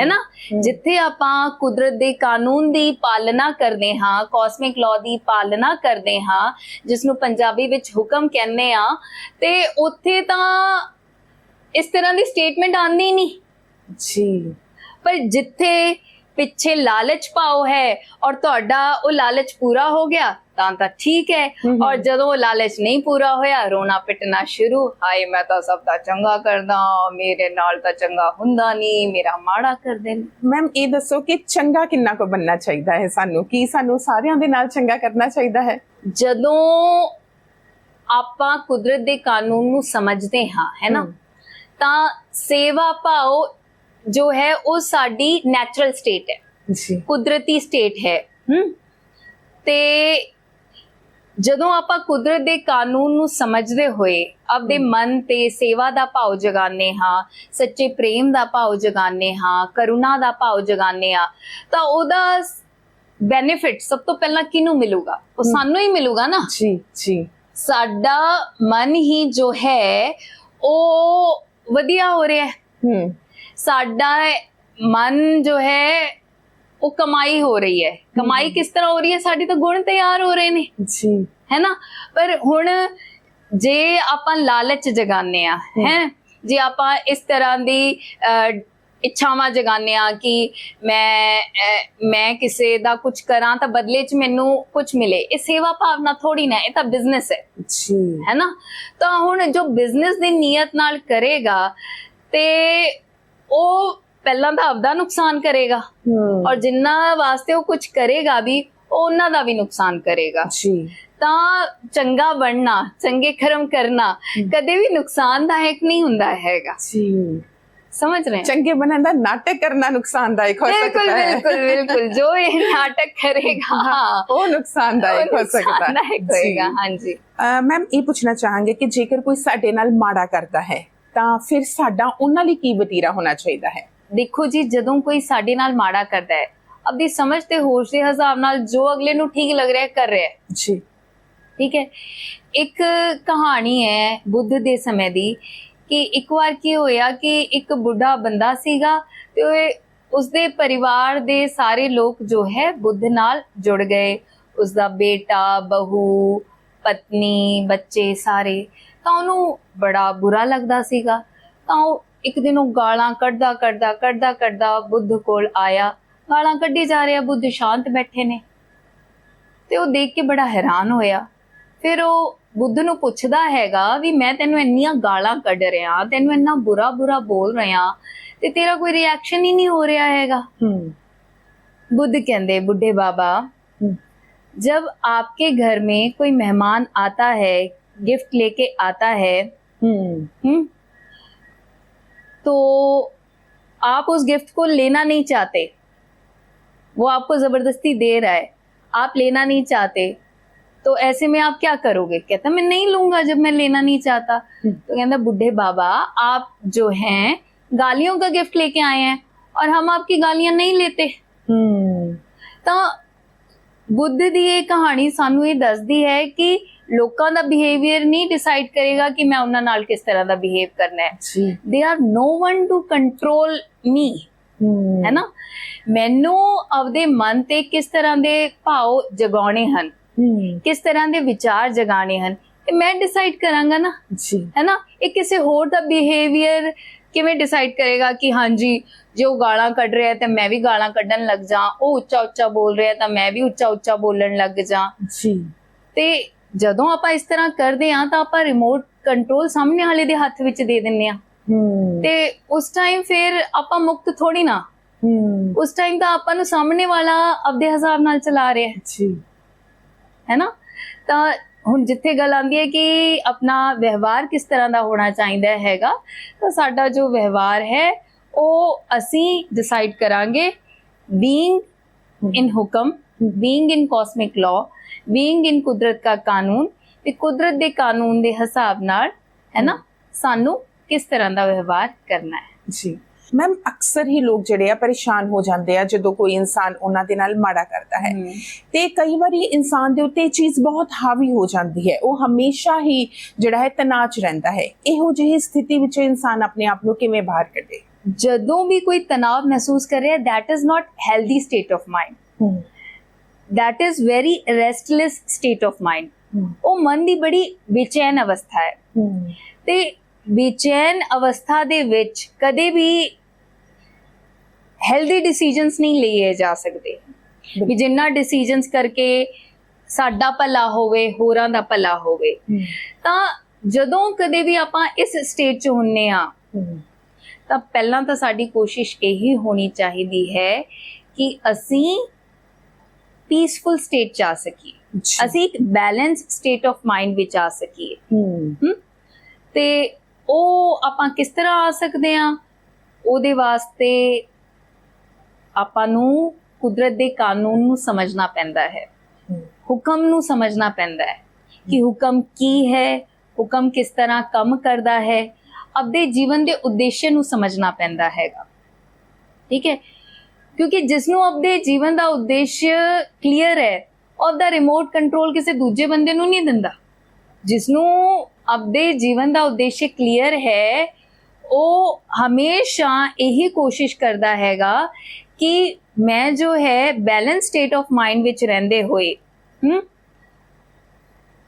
ਹੈ ਨਾ? ਜਿੱਥੇ ਆਪਾਂ ਕੁਦਰਤ ਦੇ ਕਾਨੂੰਨ ਦੀ ਪਾਲਣਾ ਕਰਦੇ ਹਾਂ ਕਾਸਮਿਕ ਲਾਅ ਦੀ ਪਾਲਣਾ ਕਰਦੇ ਹਾਂ ਜਿਸ ਨੂੰ ਪੰਜਾਬੀ ਵਿੱਚ ਹੁਕਮ ਕਹਿੰਦੇ ਆ ਤੇ ਉੱਥੇ ਤਾਂ ਇਸ ਤਰ੍ਹਾਂ ਦੀ ਸਟੇਟਮੈਂਟ ਆਉਂਦੀ ਨਹੀਂ। ਜੀ। ਪਰ ਜਿੱਥੇ ਪਿੱਛੇ ਲਾਲਚ ਪਾਓ ਹੈ ਔਰ ਤੁਹਾਡਾ ਉਹ ਲਾਲਚ ਪੂਰਾ ਹੋ ਗਿਆ ਤਾਂ ਤਾਂ ਠੀਕ ਹੈ। ਔਰ ਜਦੋਂ ਉਹ ਲਾਲਚ ਨਹੀਂ ਪੂਰਾ ਹੋਇਆ ਰੋਣਾ ਪਿੱਟਣਾ ਸ਼ੁਰੂ ਹਾਏ ਮੈਂ ਤਾਂ ਸਭ ਦਾ ਚੰਗਾ ਕਰਦਾ ਮੇਰੇ ਨਾਲ ਤਾਂ ਚੰਗਾ ਹੁੰਦਾ ਨਹੀਂ ਮੇਰਾ ਮਾੜਾ ਕਰਦੇ ਨੇ। ਮੈਮ ਇਹ ਦੱਸੋ ਕਿ ਚੰਗਾ ਕਿੰਨਾ ਕੁ ਬੰਨਣਾ ਚਾਹੀਦਾ ਹੈ ਸਾਨੂੰ? ਕੀ ਸਾਨੂੰ ਸਾਰਿਆਂ ਦੇ ਨਾਲ ਚੰਗਾ ਕਰਨਾ ਚਾਹੀਦਾ ਹੈ? ਜਦੋਂ ਆਪਾਂ ਕੁਦਰਤ ਦੇ ਕਾਨੂੰਨ ਨੂੰ ਸਮਝਦੇ ਹਾਂ ਹੈ ਨਾ। ਤਾਂ ਸੇਵਾ ਭਾਵ ਜੋ ਹੈ ਉਹ ਸਾਡੀ ਨੈਚੁਰਲ ਸਟੇਟ ਹੈ। ਜੀ। ਕੁਦਰਤੀ ਸਟੇਟ ਹੈ। ਹਮ ਤੇ ਜਦੋਂ ਆਪਾਂ ਕੁਦਰਤ ਦੇ ਕਾਨੂੰਨ ਨੂੰ ਸਮਝਦੇ ਹੋਏ ਆਪਦੇ ਮਨ ਤੇ ਸੇਵਾ ਦਾ ਭਾਵ ਜਗਾਉਂਦੇ ਹਾਂ ਸੱਚੇ ਪ੍ਰੇਮ ਦਾ ਭਾਵ ਜਗਾਉਂਦੇ ਹਾਂ ਕਰੁਣਾ ਦਾ ਭਾਵ ਜਗਾਉਂਦੇ ਹਾਂ ਤਾਂ ਉਹਦਾ ਬੈਨੀਫਿਟ ਸਭ ਤੋਂ ਪਹਿਲਾਂ ਕਿਹਨੂੰ ਮਿਲੂਗਾ? ਉਹ ਸਾਨੂੰ ਹੀ ਮਿਲੂਗਾ ਨਾ। ਜੀ ਜੀ। ਸਾਡਾ ਮਨ ਹੀ ਜੋ ਹੈ ਉਹ ਵਧੀਆ ਹੋ ਰਿਹਾ ਹੈ। ਹਮ ਸਾਡਾ ਮਨ ਜੋ ਹੈ ਉਹ ਕਮਾਈ ਹੋ ਰਹੀ ਹੈ। ਕਮਾਈ ਕਿਸ ਤਰ੍ਹਾਂ ਹੋ ਰਹੀ ਹੈ? ਸਾਡੀ ਤਾਂ ਗੁਣ ਤਿਆਰ ਹੋ ਰਹੇ ਨੇ। ਜੀ। ਹੈ ਨਾ? ਪਰ ਹੁਣ ਜੇ ਆਪਾਂ ਲਾਲਚ ਜਗਾਉਂਦੇ ਆ ਹੈ? ਜੇ ਆਪਾਂ ਇਸ ਤਰ੍ਹਾਂ ਦੀ ਇੱਛਾਵਾਂ ਜਗਾਉਂਦੇ ਆ ਕਿ ਮੈਂ ਮੈਂ ਕਿਸੇ ਦਾ ਕੁਝ ਕਰਾਂ ਤਾਂ ਬਦਲੇ 'ਚ ਮੈਨੂੰ ਕੁਝ ਮਿਲੇ। ਇਹ ਸੇਵਾ ਭਾਵਨਾ ਥੋੜੀ ਨਾ ਇਹ ਤਾਂ ਬਿਜ਼ਨਸ ਹੈ। ਜੀ। ਹੈ ਨਾ? ਤਾਂ ਹੁਣ ਜੋ ਬਿਜ਼ਨਸ ਦੀ ਨੀਅਤ ਨਾਲ ਕਰੇਗਾ ਤੇ ਉਹ ਪਹਿਲਾਂ ਤਾਂ ਆਪਦਾ ਨੁਕਸਾਨ ਕਰੇਗਾ। ਔਰ ਜਿੰਨਾ ਵਾਸਤੇ ਉਹ ਕੁਝ ਕਰੇਗਾ ਵੀ ਉਹ ਉਹਨਾਂ ਦਾ ਵੀ ਨੁਕਸਾਨ ਕਰੇਗਾ। ਜੀ। ਤਾਂ ਚੰਗਾ ਬਣਨਾ ਚੰਗੇ ਕਰਮ ਕਰਨਾ ਕਦੇ ਵੀ ਨੁਕਸਾਨਦਾਇਕ ਨਹੀਂ ਹੁੰਦਾ ਹੈਗਾ। ਜੀ। ਸਮਝ ਰਹੇ ਚੰਗੇ ਬਣਨ ਦਾ ਨਾਟਕ ਕਰਨਾ ਨੁਕਸਾਨਦਾਇਕ ਹੋ ਸਕਦਾ ਹੈ। ਬਿਲਕੁਲ ਬਿਲਕੁਲ। ਜੋ ਇਹ ਨਾਟਕ ਕਰੇਗਾ ਉਹ ਨੁਕਸਾਨਦਾਇਕ ਹੋ ਸਕਦਾ। ਹੈ ਹੋਏਗਾ ਹਾਂਜੀ। ਮੈਮ ਇਹ ਪੁੱਛਣਾ ਚਾਹਾਂਗੇ ਕਿ ਜੇਕਰ ਕੋਈ ਸਾਡੇ ਨਾਲ ਮਾੜਾ ਕਰਦਾ ਹੈ ਤਾਂ ਫਿਰ ਸਾਡਾ ਉਹਨਾਂ ਲਈ ਕੀ ਵਤੀਰਾ ਹੋਣਾ ਚਾਹੀਦਾ ਹੈ? ਦੇਖੋ ਜੀ ਜਦੋਂ ਕੋਈ ਸਾਡੇ ਨਾਲ ਮਾੜਾ ਕਰਦਾ ਹੈ ਆਪਣੀ ਸਮਝ ਤੇ ਹੋਸ਼ ਦੇ ਹਿਸਾਬ ਨਾਲ ਜੋ ਅਗਲੇ ਨੂੰ ਠੀਕ ਲੱਗ ਰਿਹਾ ਕਰ ਰਿਹਾ ਹੈ। ਜੀ। ਠੀਕ ਹੈ? ਇੱਕ ਕਹਾਣੀ ਹੈ ਬੁੱਧ ਦੇ ਸਮੇਂ ਦੀ ਕਿ ਇੱਕ ਵਾਰ ਕੀ ਹੋਇਆ ਕਿ ਇੱਕ ਬੁੱਢਾ ਬੰਦਾ ਸੀਗਾ ਤੇ ਉਸਦੇ ਪਰਿਵਾਰ ਦੇ ਸਾਰੇ ਲੋਕ ਜੋ ਹੈ ਬੁੱਧ ਨਾਲ ਜੁੜ ਗਏ। ਉਸਦਾ ਬੇਟਾ ਬਹੂ ਪਤਨੀ ਬੱਚੇ ਸਾਰੇ। ਤਾਂ ਉਹਨੂੰ ਬੜਾ ਬੁਰਾ ਲੱਗਦਾ ਸੀਗਾ ਤਾਂ ਉਹ ਇੱਕ ਦਿਨ ਉਹ ਗਾਲਾਂ ਕੱਢਦਾ ਕੱਢਦਾ ਕੱਢਦਾ ਕੱਢਦਾ ਬੁੱਧ ਕੋਲ ਆਇਆ ਗਾਲਾਂ ਕੱਢੀ ਜਾ ਰਿਹਾ ਬੁੱਧ ਸ਼ਾਂਤ ਬੈਠੇ ਨੇ ਤੇ ਉਹ ਦੇਖ ਕੇ ਬੜਾ ਹੈਰਾਨ ਹੋਇਆ ਫਿਰ ਉਹ ਬੁੱਧ ਨੂੰ ਪੁੱਛਦਾ ਹੈਗਾ ਵੀ ਮੈਂ ਤੈਨੂੰ ਇੰਨੀਆਂ ਗਾਲਾਂ ਕੱਢ ਰਿਹਾ ਤੈਨੂੰ ਇੰਨਾ ਬੁਰਾ ਬੁਰਾ ਬੋਲ ਰਿਹਾ ਤੇ ਤੇਰਾ ਕੋਈ ਰਿਐਕਸ਼ਨ ਹੀ ਨਹੀਂ ਹੋ ਰਿਹਾ ਹੈਗਾ ਹਮ बुद्ध कहते बुढ़े बाबा हम्म। जब आपके घर में कोई मेहमान आता है गिफ्ट लेके आता है। हम्म। हम्म। तो आप उस गिफ्ट को लेना नहीं चाहते। वो आपको ज़बरदस्ती दे रहा है। आप लेना नहीं चाहते। तो ऐसे में आप क्या करोगे? कहता मैं नहीं लूँगा जब मैं लेना नहीं चाहता। हम्म। तो कहता बुढ़े बाबा आप जो हैं गालियों का गिफ्ट लेके आए हैं और हम आपकी गालियाँ नहीं लेते। तो ਬੁੱਧ ਦੀ ਇਹ ਕਹਾਣੀ ਸਾਨੂੰ ਇਹ ਦੱਸਦੀ ਹੈ ਕਿ ਲੋਕਾਂ ਦਾ ਬਿਹੇਵੀਅਰ ਨਹੀਂ ਡਿਸਾਈਡ ਕਰੇਗਾ ਕਿ ਮੈਂ ਉਹਨਾਂ ਨਾਲ ਕਿਸ ਤਰ੍ਹਾਂ ਦਾ ਬਿਹੇਵ ਕਰਨਾ ਹੈ। They are no one to control me ਹੈ। ਨਾ? ਮੈਨੂੰ ਆਪਦੇ ਮਨ ਤੇ ਕਿਸ ਤਰ੍ਹਾਂ ਦੇ ਭਾਵ ਜਗਾਉਣੇ ਹਨ ਕਿਸ ਤਰ੍ਹਾਂ ਦੇ ਵਿਚਾਰ ਜਗਾਉਣੇ ਹਨ ਇਹ ਮੈਂ ਡਿਸਾਈਡ ਕਰਾਂਗਾ ਨਾ ਜੀ। ਹੈ ਨਾ? ਇਹ ਕਿਸੇ ਹੋਰ ਦਾ ਬਿਹੇਵੀਅਰ ਕਿਵੇਂ ਡਿਸਾਈਡ ਕਰੇਗਾ ਕਿ ਹਾਂਜੀ ਜੇ ਉਹ ਗਾਲਾਂ ਕੱਢ ਰਿਹਾ ਤੇ ਮੈਂ ਵੀ ਗਾਲਾਂ ਕੱਢਣ ਲੱਗ ਜਾ ਉਹ ਉੱਚਾ ਉੱਚਾ ਬੋਲ ਰਿਹਾ ਤਾਂ ਮੈਂ ਵੀ ਉੱਚਾ ਉੱਚਾ ਬੋਲਣ ਲੱਗ ਜਾ ਜੀ। ਤੇ ਜਦੋਂ ਆਪਾਂ ਇਸ ਤਰ੍ਹਾਂ ਕਰਦੇ ਆ ਤਾਂ ਆਪਾਂ ਰਿਮੋਟ ਕੰਟਰੋਲ ਸਾਹਮਣੇ ਵਾਲੇ ਦੇ ਹੱਥ ਵਿੱਚ ਦੇ ਦਿੰਨੇ ਆ ਤੇ ਉਸ ਟਾਈਮ ਫਿਰ ਆਪਾਂ ਮੁਕਤ ਥੋੜੀ ਨਾ। ਉਸ ਟਾਈਮ ਤਾਂ ਆਪਾਂ ਨੂੰ ਸਾਹਮਣੇ ਵਾਲਾ ਆਪਦੇ ਹਿਸਾਬ ਨਾਲ ਚਲਾ ਰਿਹਾ ਹੈ। ਜੀ। ਹੈ ਨਾ? ਤਾਂ ਹੁਣ ਜਿੱਥੇ ਗੱਲ ਆਉਂਦੀ ਹੈ ਕਿ ਆਪਣਾ ਵਿਵਹਾਰ ਕਿਸ ਤਰ੍ਹਾਂ ਦਾ ਹੋਣਾ ਚਾਹੀਦਾ ਹੈਗਾ, ਤਾਂ ਸਾਡਾ ਜੋ ਵਿਵਹਾਰ ਹੈ, ਉਹ ਅਸੀਂ ਡਿਸਾਈਡ ਕਰਾਂਗੇ ਬੀਇੰਗ ਇਨ ਹੁਕਮ being in cosmic law being in ਕੁਦਰਤ ਦਾ ਕਾਨੂੰਨ, ਤੇ ਕੁਦਰਤ ਦੇ ਕਾਨੂੰਨ ਦੇ ਹਿਸਾਬ ਨਾਲ, ਹੈ ਨਾ, ਸਾਨੂੰ ਕਿਸ ਤਰ੍ਹਾਂ ਦਾ ਵਿਵਹਾਰ ਕਰਨਾ ਹੈ। ਜੀ। ਮੈਮ ਅਕਸਰ ਹੀ ਲੋਕ ਜਿਹੜੇ ਆ ਪਰੇਸ਼ਾਨ ਹੋ ਜਾਂਦੇ ਆ ਜਦੋਂ ਕੋਈ ਇਨਸਾਨ ਉਹਨਾਂ ਦੇ ਨਾਲ ਮਾੜਾ ਕਰਦਾ ਹੈ। ਤੇ ਕਈ ਵਾਰੀ ਇਨਸਾਨ ਦੇ ਉੱਤੇ ਇਹ ਚੀਜ਼ ਬਹੁਤ ਹਾਵੀ ਹੋ ਜਾਂਦੀ ਹੈ। ਉਹ ਹਮੇਸ਼ਾ ਹੀ ਜਿਹੜਾ ਹੈ ਤਣਾਅ 'ਚ ਰਹਿੰਦਾ ਹੈ। ਇਹੋ ਜਿਹੀ ਸਥਿਤੀ ਵਿੱਚ ਇਨਸਾਨ ਆਪਣੇ ਆਪ ਨੂੰ ਕਿਵੇਂ ਬਾਹਰ ਕੱਢੇ? ਜਦੋਂ ਵੀ ਕੋਈ ਤਣਾਅ ਮਹਿਸੂਸ ਕਰ ਰਿਹਾ not healthy state of mind hmm that is very restless state of mind ਹਮ ਉਹ ਮਨ ਦੀ ਬੜੀ ਬੇਚੈਨ ਅਵਸਥਾ ਹੈ। ਤੇ ਬੇਚੈਨ ਅਵਸਥਾ ਦੇ ਵਿੱਚ ਕਦੇ ਵੀ ਹੈਲਦੀ ਡਿਸੀਜਨਸ ਨਹੀਂ ਲਏ ਜਾ ਸਕਦੇ। ਵੀ ਜਿੰਨਾ ਡਿਸੀਜਨਸ ਕਰਕੇ ਸਾਡਾ ਭਲਾ ਹੋਵੇ ਹੋਰਾਂ ਦਾ ਭਲਾ ਹੋਵੇ। ਤਾਂ ਜਦੋਂ ਕਦੇ ਵੀ ਆਪਾਂ ਇਸ ਸਟੇਜ 'ਚ ਹੁੰਨੇ ਆ ਤਾਂ ਪਹਿਲਾਂ ਤਾਂ ਸਾਡੀ ਕੋਸ਼ਿਸ਼ ਇਹੀ ਹੋਣੀ ਚਾਹੀਦੀ ਹੈ ਕਿ ਅਸੀਂ ਪੀਸਫੁਲ ਸਟੇਟ 'ਚ ਆ ਸਕੀਏ। ਅਸੀਂ ਇੱਕ ਬੈਲੈਂਸ ਸਟੇਟ ਆਫ ਮਾਈਂਡ ਵਿੱਚ ਆ ਸਕੀਏ? ਤੇ ਉਹ ਆਪਾਂ ਕਿਸ ਤਰ੍ਹਾਂ ਆ ਸਕਦੇ ਆ? ਉਹਦੇ ਵਾਸਤੇ ਆਪਾਂ ਨੂੰ ਕੁਦਰਤ ਦੇ ਕਾਨੂੰਨ ਨੂੰ ਸਮਝਣਾ ਪੈਂਦਾ ਹੈ। ਹੁਕਮ ਨੂੰ ਸਮਝਣਾ ਪੈਂਦਾ ਹੈ ਕਿ ਹੁਕਮ ਕੀ ਹੈ ਹੁਕਮ ਕਿਸ ਤਰ੍ਹਾਂ ਕੰਮ ਕਰਦਾ ਹੈ ਆਪਦੇ ਜੀਵਨ ਦੇ ਉਦੇਸ਼ ਨੂੰ ਸਮਝਣਾ ਪੈਂਦਾ ਹੈਗਾ। ਠੀਕ ਹੈ? ਕਿਉਂਕਿ ਜਿਸ ਨੂੰ ਆਪਦੇ ਜੀਵਨ ਦਾ ਉਦੇਸ਼ ਕਲੀਅਰ ਹੈ ਉਹ ਦਾ ਰਿਮੋਟ ਕੰਟਰੋਲ ਕਿਸੇ ਦੂਜੇ ਬੰਦੇ ਨੂੰ ਨਹੀਂ ਦਿੰਦਾ। ਜਿਸ ਨੂੰ ਆਪਦੇ ਜੀਵਨ ਦਾ ਉਦੇਸ਼ ਕਲੀਅਰ ਹੈ ਉਹ ਹਮੇਸ਼ਾ ਇਹੀ ਕੋਸ਼ਿਸ਼ ਕਰਦਾ ਹੈਗਾ ਕਿ ਮੈਂ ਜੋ ਹੈ ਬੈਲੈਂਸ ਸਟੇਟ ਆਫ ਮਾਈਂਡ ਵਿੱਚ ਰਹਿੰਦੇ ਹੋਏ ਹਮ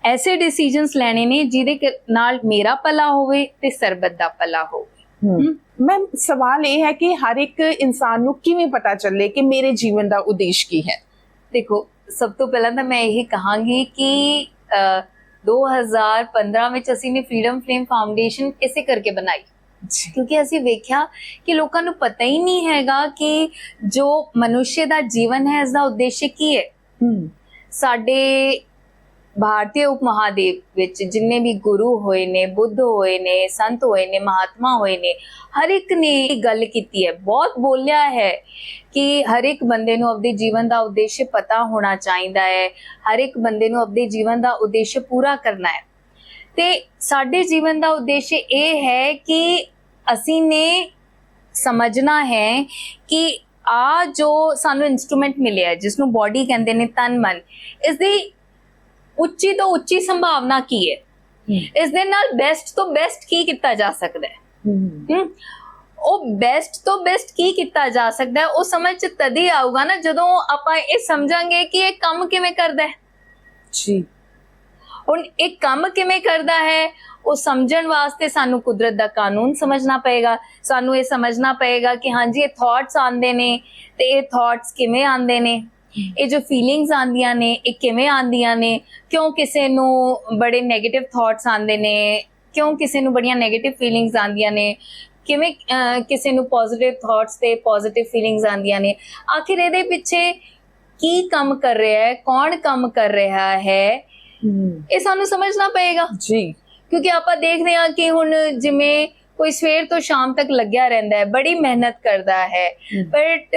ਐਸੇ ਡਿਸੀਜਨਸ ਲੈਣੇ ਨੇ ਜਿਹਦੇ ਨਾਲ ਮੇਰਾ ਭਲਾ ਹੋਵੇ ਤੇ ਸਰਬਤ ਦਾ ਭਲਾ ਹੋਵੇ। ਮੈਮ ਸਵਾਲ ਇਹ ਹੈ ਕਿ ਹਰ ਇੱਕ ਇਨਸਾਨ ਨੂੰ ਕਿਵੇਂ ਪਤਾ ਚੱਲੇ ਕਿ ਮੇਰੇ ਜੀਵਨ ਦਾ ਉਦੇਸ਼ ਕੀ ਹੈ? ਦੇਖੋ ਸਭ ਤੋਂ ਪਹਿਲਾਂ ਤਾਂ ਮੈਂ ਇਹ ਕਹਾਂਗੀ ਕਿ ਅ, 2015 ਵਿੱਚ ਅਸੀਂ ਨੇ ਫਰੀडम ਫਲੇਮ ਫਾਊਂਡੇਸ਼ਨ ਇਸੇ ਕਰਕੇ ਬਣਾਈ? ਕਿਉਂਕਿ ਅਸੀਂ ਵੇਖਿਆ ਕਿ ਲੋਕਾਂ ਨੂੰ ਪਤਾ ਹੀ ਨਹੀਂ ਹੈਗਾ ਕਿ ਜੋ ਮਨੁੱਖ ਦਾ ਜੀਵਨ ਹੈ ਇਸ ਦਾ ਉਦੇਸ਼ ਕੀ ਹੈ। ਸਾਡੇ ਭਾਰਤੀ ਉਪ ਮਹਾਦੀਪ ਵਿੱਚ ਜਿੰਨੇ ਵੀ ਗੁਰੂ ਹੋਏ ਨੇ ਬੁੱਧ ਹੋਏ ਨੇ ਸੰਤ ਹੋਏ ਨੇ ਮਹਾਤਮਾ ਹੋਏ ਨੇ ਹਰ ਇੱਕ ਨੇ ਇਹ ਗੱਲ ਕੀਤੀ ਹੈ। ਬਹੁਤ ਬੋਲਿਆ ਹੈ ਕਿ ਹਰ ਇੱਕ ਬੰਦੇ ਨੂੰ ਆਪਣੇ ਜੀਵਨ ਦਾ ਉਦੇਸ਼ ਪਤਾ ਹੋਣਾ ਚਾਹੀਦਾ ਹੈ। ਹਰ ਇੱਕ ਬੰਦੇ ਨੂੰ ਆਪਣੇ ਜੀਵਨ ਦਾ ਉਦੇਸ਼ ਪੂਰਾ ਕਰਨਾ ਹੈ। ਤੇ ਸਾਡੇ ਜੀਵਨ ਦਾ ਉਦੇਸ਼ ਇਹ ਹੈ ਕਿ ਅਸੀਂ ਨੇ ਸਮਝਣਾ ਹੈ ਕਿ ਆ ਜੋ ਸਾਨੂੰ ਇਨਸਟਰੂਮੈਂਟ ਮਿਲਿਆ ਜਿਸ ਨੂੰ ਬਾਡੀ ਕਹਿੰਦੇ ਨੇ ਤਨ ਮਨ ਇਸ ਦੀ ਉੱਚੀ ਤੋਂ ਉੱਚੀ ਸੰਭਾਵਨਾ ਕੀ ਹੈ? ਇਸ ਦੇ ਨਾਲ ਬੈਸਟ ਤੋਂ ਬੈਸਟ ਕੀ ਕੀਤਾ ਜਾ ਸਕਦਾ ਹੈ? ਉਹ ਬੈਸਟ ਤੋਂ ਬੈਸਟ ਕੀ ਕੀਤਾ ਜਾ ਸਕਦਾ ਹੈ? ਉਹ ਸਮਝ ਤਦ ਹੀ ਆਊਗਾ ਨਾ ਜਦੋਂ ਆਪਾਂ ਇਹ ਸਮਝਾਂਗੇ ਕਿ ਇਹ ਕੰਮ ਕਿਵੇਂ ਕਰਦਾ ਹੈ? ਜੀ। ਹੁਣ ਇਹ ਕੰਮ ਕਿਵੇਂ ਕਰਦਾ ਹੈ, ਉਹ ਸਮਝਣ ਵਾਸਤੇ ਸਾਨੂੰ ਕੁਦਰਤ ਦਾ ਕਾਨੂੰਨ ਸਮਝਣਾ ਪਏਗਾ। ਸਾਨੂੰ ਇਹ ਸਮਝਣਾ ਪਏਗਾ ਕਿ ਹਾਂਜੀ, ਇਹ ਥਾਟਸ ਆਉਂਦੇ ਨੇ ਤੇ ਇਹ ਥਾਟਸ ਕਿਵੇਂ ਆਉਂਦੇ ਨੇ? ਇਹ ਜੋ ਫੀਲਿੰਗਸ ਆਉਂਦੀਆਂ ਨੇ, ਇਹ ਕਿਵੇਂ ਆਉਂਦੀਆਂ ਨੇ? ਕਿਉਂ ਕਿਸੇ ਨੂੰ ਬੜੇ 네ਗੇਟਿਵ ਥਾਟਸ ਆਉਂਦੇ ਨੇ? ਕਿਉਂ ਕਿਸੇ ਨੂੰ ਬੜੀਆਂ 네ਗੇਟਿਵ ਫੀਲਿੰਗਸ ਆਉਂਦੀਆਂ ਨੇ? ਕਿਵੇਂ ਕਿਸੇ ਨੂੰ ਪੋਜ਼ਿਟਿਵ ਥਾਟਸ ਤੇ ਪੋਜ਼ਿਟਿਵ ਫੀਲਿੰਗਸ ਆਉਂਦੀਆਂ ਨੇ? ਆਖਿਰ ਇਹਦੇ ਪਿੱਛੇ ਕੀ ਕੰਮ ਕਰ ਰਿਹਾ ਹੈ? ਕੌਣ ਕੰਮ ਕਰ ਰਿਹਾ ਹੈ? ਇਹ ਸਾਨੂੰ ਸਮਝਣਾ ਪਏਗਾ। ਜੀ। ਕਿਉਂਕਿ ਆਪਾਂ ਦੇਖਦੇ ਹਾਂ ਕਿ ਹੁਣ ਜਿਵੇਂ ਕੋਈ ਸਵੇਰ ਤੋਂ ਸ਼ਾਮ ਤੱਕ ਲੱਗਿਆ ਰਹਿੰਦਾ ਹੈ ਬੜੀ ਮਿਹਨਤ ਕਰਦਾ ਹੈ। But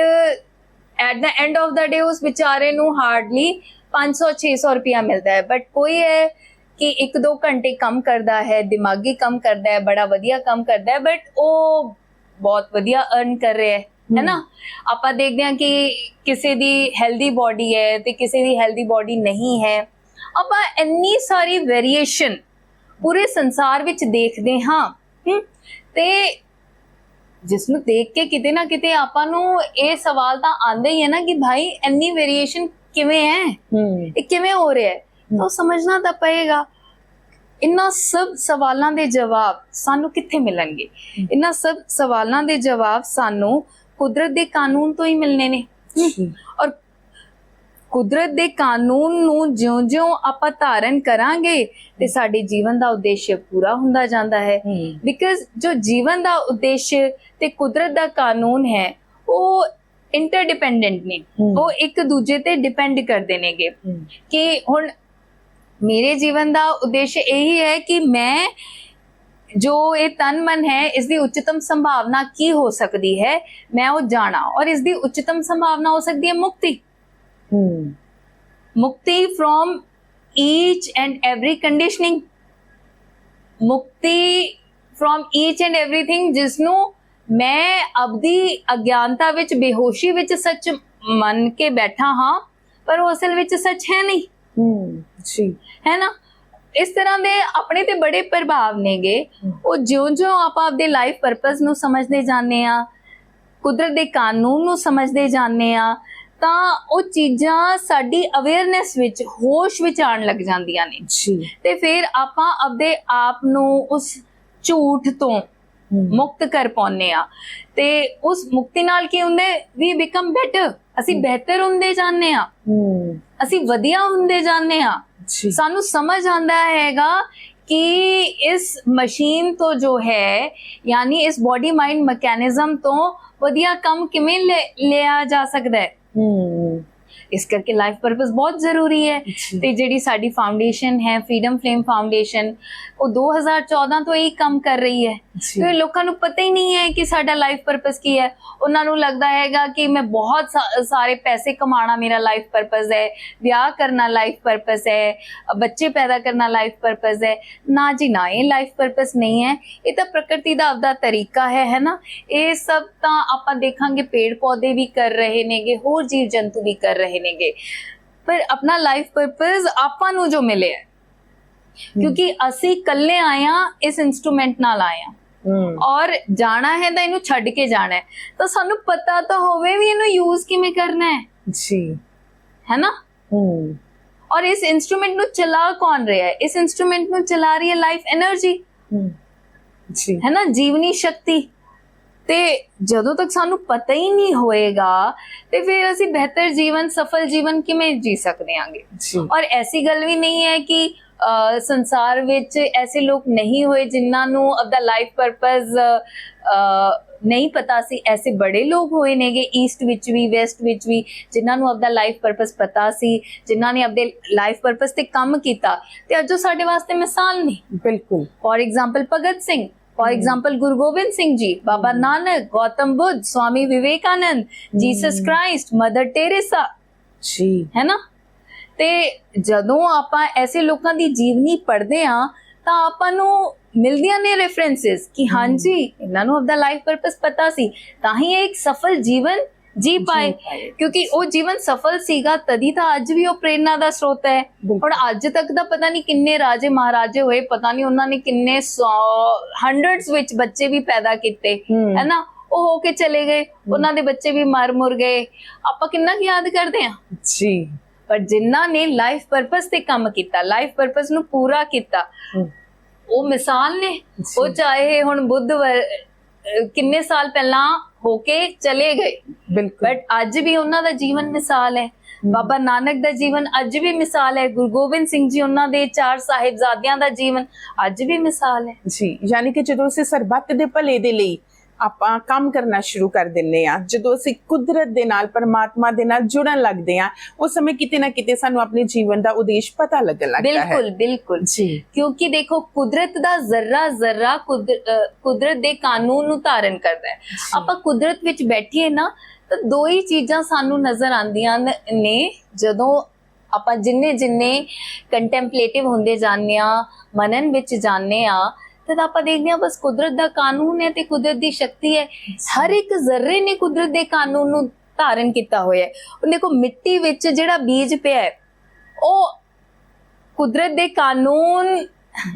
at the end of the day ਉਸ ਵਿਚਾਰੇ ਨੂੰ ਹਾਰਡਲੀ 500 600 ਰੁਪਇਆ ਮਿਲਦਾ ਹੈ। ਬਟ ਕੋਈ ਹੈ ਕਿ 1-2 ਘੰਟੇ ਕੰਮ ਕਰਦਾ ਹੈ ਦਿਮਾਗੀ ਕੰਮ ਕਰਦਾ ਹੈ ਬੜਾ ਵਧੀਆ ਕੰਮ ਕਰਦਾ ਹੈ ਬਟ ਉਹ ਬਹੁਤ ਵਧੀਆ ਅਰਨ ਕਰ ਰਿਹਾ ਹੈ ਹੈਨਾ ਆਪਾਂ ਦੇਖਦੇ ਹਾਂ ਕਿ ਕਿਸੇ ਦੀ ਹੈਲਦੀ ਬਾਡੀ ਹੈ ਤੇ ਕਿਸੇ ਦੀ ਹੈਲਦੀ ਬਾਡੀ ਨਹੀਂ ਹੈ। ਆਪਾਂ ਇੰਨੀ ਸਾਰੀ ਵੇਰੀਏਸ਼ਨ ਪੂਰੇ ਸੰਸਾਰ ਵਿੱਚ ਦੇਖਦੇ ਹਾਂ ਤੇ ਜਿਸ ਨੂੰ ਦੇਖ ਕੇ ਕਿਤੇ ਨਾ ਕਿਤੇ ਆਪਾਂ ਨੂੰ ਇਹ ਸਵਾਲ ਤਾਂ ਆਉਂਦਾ ਹੀ ਹੈ ਨਾ ਕਿ ਭਾਈ ਇੰਨੀ ਵੇਰੀਏਸ਼ਨ ਕਿਵੇਂ ਹੈ? ਇਹ ਕਿਵੇਂ ਹੋ ਰਿਹਾ ਹੈ? ਤਾਂ ਸਮਝਣਾ ਤਾਂ ਪਏਗਾ। ਇਨ੍ਹਾਂ ਸਭ ਸਵਾਲਾਂ ਦੇ ਜਵਾਬ ਸਾਨੂੰ ਕਿੱਥੇ ਮਿਲਣਗੇ? ਇਨ੍ਹਾਂ ਸਭ ਸਵਾਲਾਂ ਦੇ ਜਵਾਬ ਸਾਨੂੰ ਕੁਦਰਤ ਦੇ ਕਾਨੂੰਨ ਤੋਂ ਹੀ ਮਿਲਨੇ ਨੇ ਕੁਦਰਤ ਦੇ ਕਾਨੂੰਨ ਨੂੰ ਜਿਉਂ-ਜਿਉਂ ਆਪਾਂ ਧਾਰਨ ਕਰਾਂਗੇ ਤੇ ਸਾਡੇ ਜੀਵਨ ਦਾ ਉਦੇਸ਼ ਪੂਰਾ ਹੁੰਦਾ ਜਾਂਦਾ ਹੈ। ਬਿਕਾਜ਼ ਜੋ ਜੀਵਨ ਦਾ ਉਦੇਸ਼ ਤੇ ਕੁਦਰਤ ਦਾ ਕਾਨੂੰਨ ਹੈ ਉਹ ਇੰਟਰਡਿਪੈਂਡੈਂਟ ਨੇ। ਉਹ ਇੱਕ ਦੂਜੇ ਤੇ ਡਿਪੈਂਡ ਕਰਦੇ ਨੇਗੇ। ਕਿ ਹੁਣ ਮੇਰੇ ਜੀਵਨ ਦਾ ਉਦੇਸ਼ ਇਹੀ ਹੈ ਕਿ ਮੈਂ ਜੋ ਇਹ ਤਨ ਮਨ ਹੈ ਇਸ ਦੀ ਉੱਚਤਮ ਸੰਭਾਵਨਾ ਕੀ ਹੋ ਸਕਦੀ ਹੈ? ਮੈਂ ਉਹ ਜਾਣਾ ਔਰ ਇਸ ਦੀ ਉੱਚਤਮ ਸੰਭਾਵਨਾ ਹੋ ਸਕਦੀ ਹੈ ਮੁਕਤੀ। ਹੂੰ ਮੁਕਤੀ from each and every conditioning. ਮੁਕਤੀ from each and everything ਜਿਸ ਨੂੰ ਮੈਂ ਆਪਦੀ ਅਗਿਆਨਤਾ ਵਿੱਚ ਬੇਹੋਸ਼ੀ ਵਿੱਚ ਸੱਚ ਮੰਨ ਕੇ ਬੈਠਾ ਹਾਂ ਪਰ ਉਹ ਅਸਲ ਵਿੱਚ ਸੱਚ ਹੈ ਨਹੀਂ ਹੂੰ ਜੀ ਹੈ ਨਾ ਇਸ ਤਰ੍ਹਾਂ ਦੇ ਆਪਣੇ ਤੇ ਬੜੇ ਪ੍ਰਭਾਵ ਨੇਗੇ ਉਹ ਜਿਉਂ-ਜਿਉਂ ਆਪਾਂ ਆਪਦੇ ਲਾਈਫ ਪਰਪਸ ਨੂੰ ਸਮਝਦੇ ਜਾਂਦੇ ਆ ਕੁਦਰਤ ਦੇ ਕਾਨੂੰਨ ਨੂੰ ਸਮਝਦੇ ਜਾਂਦੇ ਆ ਤਾਂ ਉਹ ਚੀਜ਼ਾਂ ਸਾਡੀ ਅਵੇਅਰਨੈਸ ਵਿੱਚ ਹੋਸ਼ ਵਿੱਚ ਆਉਣ ਲੱਗ ਜਾਂਦੀਆਂ ਨੇ। ਜੀ। ਤੇ ਫਿਰ ਆਪਾਂ ਆਪਦੇ ਆਪ ਨੂੰ ਉਸ ਝੂਠ ਤੋਂ ਮੁਕਤ ਕਰ ਪਾਉਂਦੇ ਆ ਤੇ ਉਸ ਮੁਕਤੀ ਨਾਲ ਕੀ ਹੁੰਦੇ? ਵੀ ਬਿਕਮ ਬੈਟਰ ਅਸੀਂ ਬਿਹਤਰ ਹੁੰਦੇ ਜਾਂਦੇ ਆ ਅਸੀਂ ਵਧੀਆ ਹੁੰਦੇ ਜਾਂਦੇ ਆ ਸਾਨੂੰ ਸਮਝ ਆਂਦਾ ਹੈਗਾ ਕਿ ਇਸ ਮਸ਼ੀਨ ਤੋਂ ਜੋ ਹੈ ਯਾਨੀ ਇਸ ਬਾਡੀ ਮਾਈਂਡ ਮੈਕੈਨਿਜ਼ਮ ਤੋਂ ਵਧੀਆ ਕੰਮ ਕਿਵੇਂ ਲਿਆ ਜਾ ਸਕਦਾ ਹੈ। ਹੂੰ ਇਸ ਕਰਕੇ ਲਾਈਫ ਪਰਪਸ ਬਹੁਤ ਜ਼ਰੂਰੀ ਹੈ। ਤੇ ਜਿਹੜੀ ਸਾਡੀ ਫਾਊਂਡੇਸ਼ਨ ਹੈ ਫਰੀडम ਫਲੇਮ ਫਾਊਂਡੇਸ਼ਨ ਉਹ 2014 ਤੋਂ ਹੀ ਕੰਮ ਕਰ ਰਹੀ ਹੈ। ਤੇ ਲੋਕਾਂ ਨੂੰ ਪਤਾ ਹੀ ਨਹੀਂ ਹੈ ਕਿ ਸਾਡਾ ਲਾਈਫ ਪਰਪਸ ਕੀ ਹੈ। ਉਹਨਾਂ ਨੂੰ ਲੱਗਦਾ ਹੈਗਾ ਕਿ ਮੈਂ ਬਹੁਤ ਸਾਰੇ ਪੈਸੇ ਕਮਾਉਣਾ ਮੇਰਾ ਲਾਈਫ ਪਰਪਸ ਹੈ ਵਿਆਹ ਕਰਨਾ ਲਾਈਫ ਪਰਪਸ ਹੈ ਬੱਚੇ ਪੈਦਾ ਕਰਨਾ ਲਾਈਫ ਪਰਪਸ ਹੈ। ਨਾ ਜੀ ਨਾ ਇਹ ਲਾਈਫ ਪਰਪਸ ਨਹੀਂ ਹੈ। ਇਹ ਤਾਂ ਪ੍ਰਕਿਰਤੀ ਦਾ ਆਪਦਾ ਤਰੀਕਾ ਹੈ ਹੈ ਨਾ? ਇਹ ਸਭ ਤਾਂ ਆਪਾਂ ਦੇਖਾਂਗੇ ਪੇੜ ਪੌਦੇ ਵੀ ਕਰ ਰਹੇ ਨੇਗੇ ਹੋਰ ਜੀਵ ਜੰਤੂ ਵੀ ਕਰ ਰਹੇ ਨੇਗੇ ਪਰ ਆਪਣਾ ਲਾਈਫ ਪਰਪਸ ਆਪਾਂ ਨੂੰ ਜੋ ਮਿਲਿਆ ਕਿਉਂਕਿ ਅਸੀਂ ਇਕੱਲੇ ਆਇਆ ਇਸ ਇਨਸਟਰੂਮੈਂਟ ਨਾਲ ਆਇਆ ਔਰ ਜਾਣਾ ਹੈ ਤਾਂ ਇਹਨੂੰ ਛੱਡ ਕੇ ਜਾਣਾ ਹੈ। ਤਾਂ ਸਾਨੂੰ ਪਤਾ ਤਾਂ ਹੋਵੇ ਵੀ ਇਹਨੂੰ ਯੂਜ਼ ਕਿਵੇਂ ਕਰਨਾ ਹੈ। ਜੀ। ਹੈਨਾ ਹੂੰ। ਔਰ ਇਸ ਇਨਸਟਰੂਮੈਂਟ ਨੂੰ ਚਲਾ ਕੌਣ ਰਿਹਾ ਹੈ? ਇਸ ਇਨਸਟਰੂਮੈਂਟ ਨੂੰ ਚਲਾ ਰਹੀ ਹੈ ਲਾਈਫ એનર્ਜੀ ਜੀ। ਹੈਨਾ ਜੀਵਨੀ ਸ਼ਕਤੀ। ਤੇ ਜਦੋਂ ਤੱਕ ਸਾਨੂੰ ਪਤਾ ਹੀ ਨਹੀਂ ਹੋਏਗਾ ਤੇ ਫਿਰ ਅਸੀਂ ਬਿਹਤਰ ਜੀਵਨ ਸਫਲ ਜੀਵਨ ਕਿਵੇਂ ਜੀ ਸਕਦੇ ਆਂਗੇ? ਔਰ ਐਸੀ ਗੱਲ ਵੀ ਨਹੀਂ ਹੈ ਕਿ ਸੰਸਾਰ ਵਿੱਚ ਐਸੇ ਲੋਕ ਨਹੀਂ ਹੋਏ ਜਿਨ੍ਹਾਂ ਨੂੰ ਆਪਦਾ ਲਾਈਫ ਪਰਪਸ ਨਹੀਂ ਪਤਾ ਸੀ। ਐਸੇ ਬੜੇ ਲੋਕ ਹੋਏ ਨੇਗੇ ਈਸਟ ਵਿੱਚ ਵੀ ਵੈਸਟ ਵਿੱਚ ਵੀ ਜਿਨ੍ਹਾਂ ਨੂੰ ਆਪਦਾ ਲਾਈਫ ਪਰਪਸ ਪਤਾ ਸੀ ਜਿਨ੍ਹਾਂ ਨੇ ਆਪਦੇ ਲਾਈਫ ਪਰਪਸ ਤੇ ਕੰਮ ਕੀਤਾ। ਤੇ ਅੱਜ ਉਹ ਸਾਡੇ ਵਾਸਤੇ ਮਿਸਾਲ ਨੇ। ਬਿਲਕੁਲ। For example Bhagat Singh. For example, Guru Gobind Singh Ji, Baba Nanak, Gautam Buddha, Swami Vivekanand, Jesus Christ, Mother Teresa, ਜੀ ਹੈ ਨਾ ਤੇ ਜਦੋਂ ਆਪਾਂ ਐਸੇ ਲੋਕਾਂ ਦੀ ਜੀਵਨੀ ਪੜ੍ਹਦੇ ਆ ਤਾਂ ਆਪਾਂ ਨੂੰ ਮਿਲਦੀਆਂ ਨੇ ਰੈਫਰੈਂਸਸ ਕਿ ਹਾਂਜੀ ਇਹਨਾਂ ਨੂੰ ਆਪਦਾ ਲਾਈਫ ਪਰਪਸ ਪਤਾ ਸੀ ਤਾਂ ਹੀ ਇਹ ਇੱਕ ਸਫਲ ਜੀਵਨ ਜੀ ਪਾਏ। ਕਿਉਂਕਿ ਉਹ ਜੀਵਨ ਸਫਲ ਸੀਗਾ ਤਦੀ ਤਾਂ ਅੱਜ ਵੀ ਉਹ ਪ੍ਰੇਰਨਾ ਦਾ ਸਰੋਤ ਹੈ। ਹੁਣ ਅੱਜ ਤੱਕ ਦਾ ਪਤਾ ਨਹੀਂ ਕਿੰਨੇ ਰਾਜੇ ਮਹਾਰਾਜੇ ਹੋਏ ਪਤਾ ਨਹੀਂ ਉਹਨਾਂ ਨੇ ਕਿੰਨੇ ਹੰਡਰਡਸ ਵਿੱਚ ਬੱਚੇ ਵੀ ਪੈਦਾ ਕੀਤੇ। ਹੈ। ਨਾ ਉਹ ਹੋ ਕੇ ਚਲੇ ਗਏ ਉਹਨਾਂ ਦੇ ਬੱਚੇ ਵੀ ਮਰ ਮੁਰ ਗਏ। ਆਪਾਂ ਕਿੰਨਾ ਕੁ ਯਾਦ ਕਰਦੇ ਆ ਜੀ। ਪਰ ਜਿਨ੍ਹਾਂ ਨੇ ਲਾਈਫ ਪਰਪਸ ਤੇ ਕੰਮ ਕੀਤਾ ਲਾਈਫ ਪਰਪਸ ਨੂੰ ਪੂਰਾ ਕੀਤਾ ਉਹ ਮਿਸਾਲ ਨੇ। ਉਹ ਚਾਹੇ ਹੁਣ ਬੁੱਧ ਕਿੰਨੇ ਸਾਲ ਪਹਿਲਾਂ ਹੋ ਕੇ ਚਲੇ ਗਏ ਬਿਲਕੁਲ ਬਟ ਅੱਜ ਵੀ ਉਹਨਾਂ ਦਾ ਜੀਵਨ ਮਿਸਾਲ ਹੈ ਬਾਬਾ ਨਾਨਕ ਦਾ ਜੀਵਨ ਅੱਜ ਵੀ ਮਿਸਾਲ ਹੈ ਗੁਰੂ ਗੋਬਿੰਦ ਸਿੰਘ ਜੀ ਉਹਨਾਂ ਦੇ ਚਾਰ ਸਾਹਿਬਜ਼ਾਦਿਆਂ ਦਾ ਜੀਵਨ ਅੱਜ ਵੀ ਮਿਸਾਲ ਹੈ ਜੀ ਯਾਨੀ ਕਿ ਜਦੋਂ ਅਸੀਂ ਸਰਬੱਤ ਦੇ ਭਲੇ ਦੇ ਲਈ ਆਪਾਂ ਕੰਮ ਕਰਨਾ ਸ਼ੁਰੂ ਕਰ ਦਿੰਨੇ ਆ। ਜਦੋਂ ਅਸੀਂ ਕੁਦਰਤ ਦੇ ਨਾਲ ਪਰਮਾਤਮਾ ਦੇ ਨਾਲ ਜੁੜਨ ਲੱਗਦੇ ਆ ਉਸ ਸਮੇਂ ਕਿਤੇ ਨਾ ਕਿਤੇ ਸਾਨੂੰ ਆਪਣੇ ਜੀਵਨ ਦਾ ਉਦੇਸ਼ ਪਤਾ ਲੱਗਣ ਲੱਗਦਾ ਹੈ। ਬਿਲਕੁਲ ਬਿਲਕੁਲ। ਜੀ। ਕਿਉਂਕਿ ਦੇਖੋ ਕੁਦਰਤ ਦਾ ਜ਼ਰਰਾ ਜ਼ਰਰਾ ਕੁਦਰ- ਅਹ ਕੁਦਰਤ ਦੇ ਕਾਨੂੰਨ ਨੂੰ ਧਾਰਨ ਕਰਦਾ ਹੈ। ਆਪਾਂ ਕੁਦਰਤ ਵਿੱਚ ਬੈਠੀਏ ਨਾ ਤਾਂ ਦੋ ਹੀ ਚੀਜ਼ਾਂ ਸਾਨੂੰ ਨਜ਼ਰ ਆਉਂਦੀਆਂ ਨੇ ਜਦੋਂ ਆਪਾਂ ਜਿੰਨੇ ਜਿੰਨੇ ਕੰਟੈਂਪਲੇਟਿਵ ਹੁੰਦੇ ਜਾਂਦੇ ਆ ਮਨਨ ਵਿੱਚ ਜਾਂਦੇ ਆ ਤਦ ਆਪਾਂ ਦੇਖਦੇ ਹਾਂ ਬਸ ਕੁਦਰਤ ਦਾ ਕਾਨੂੰਨ ਹੈ ਤੇ ਕੁਦਰਤ ਦੀ ਸ਼ਕਤੀ ਹੈ। ਹਰ ਇੱਕ ਜ਼ਰਰੇ ਨੇ ਕੁਦਰਤ ਦੇ ਕਾਨੂੰਨ ਨੂੰ ਧਾਰਨ ਕੀਤਾ ਹੋਇਆ ਹੈ। ਉਹ ਦੇਖੋ ਮਿੱਟੀ ਵਿੱਚ ਜਿਹੜਾ ਬੀਜ ਪਿਆ ਹੈ ਉਹ ਕੁਦਰਤ ਦੇ ਕਾਨੂੰਨ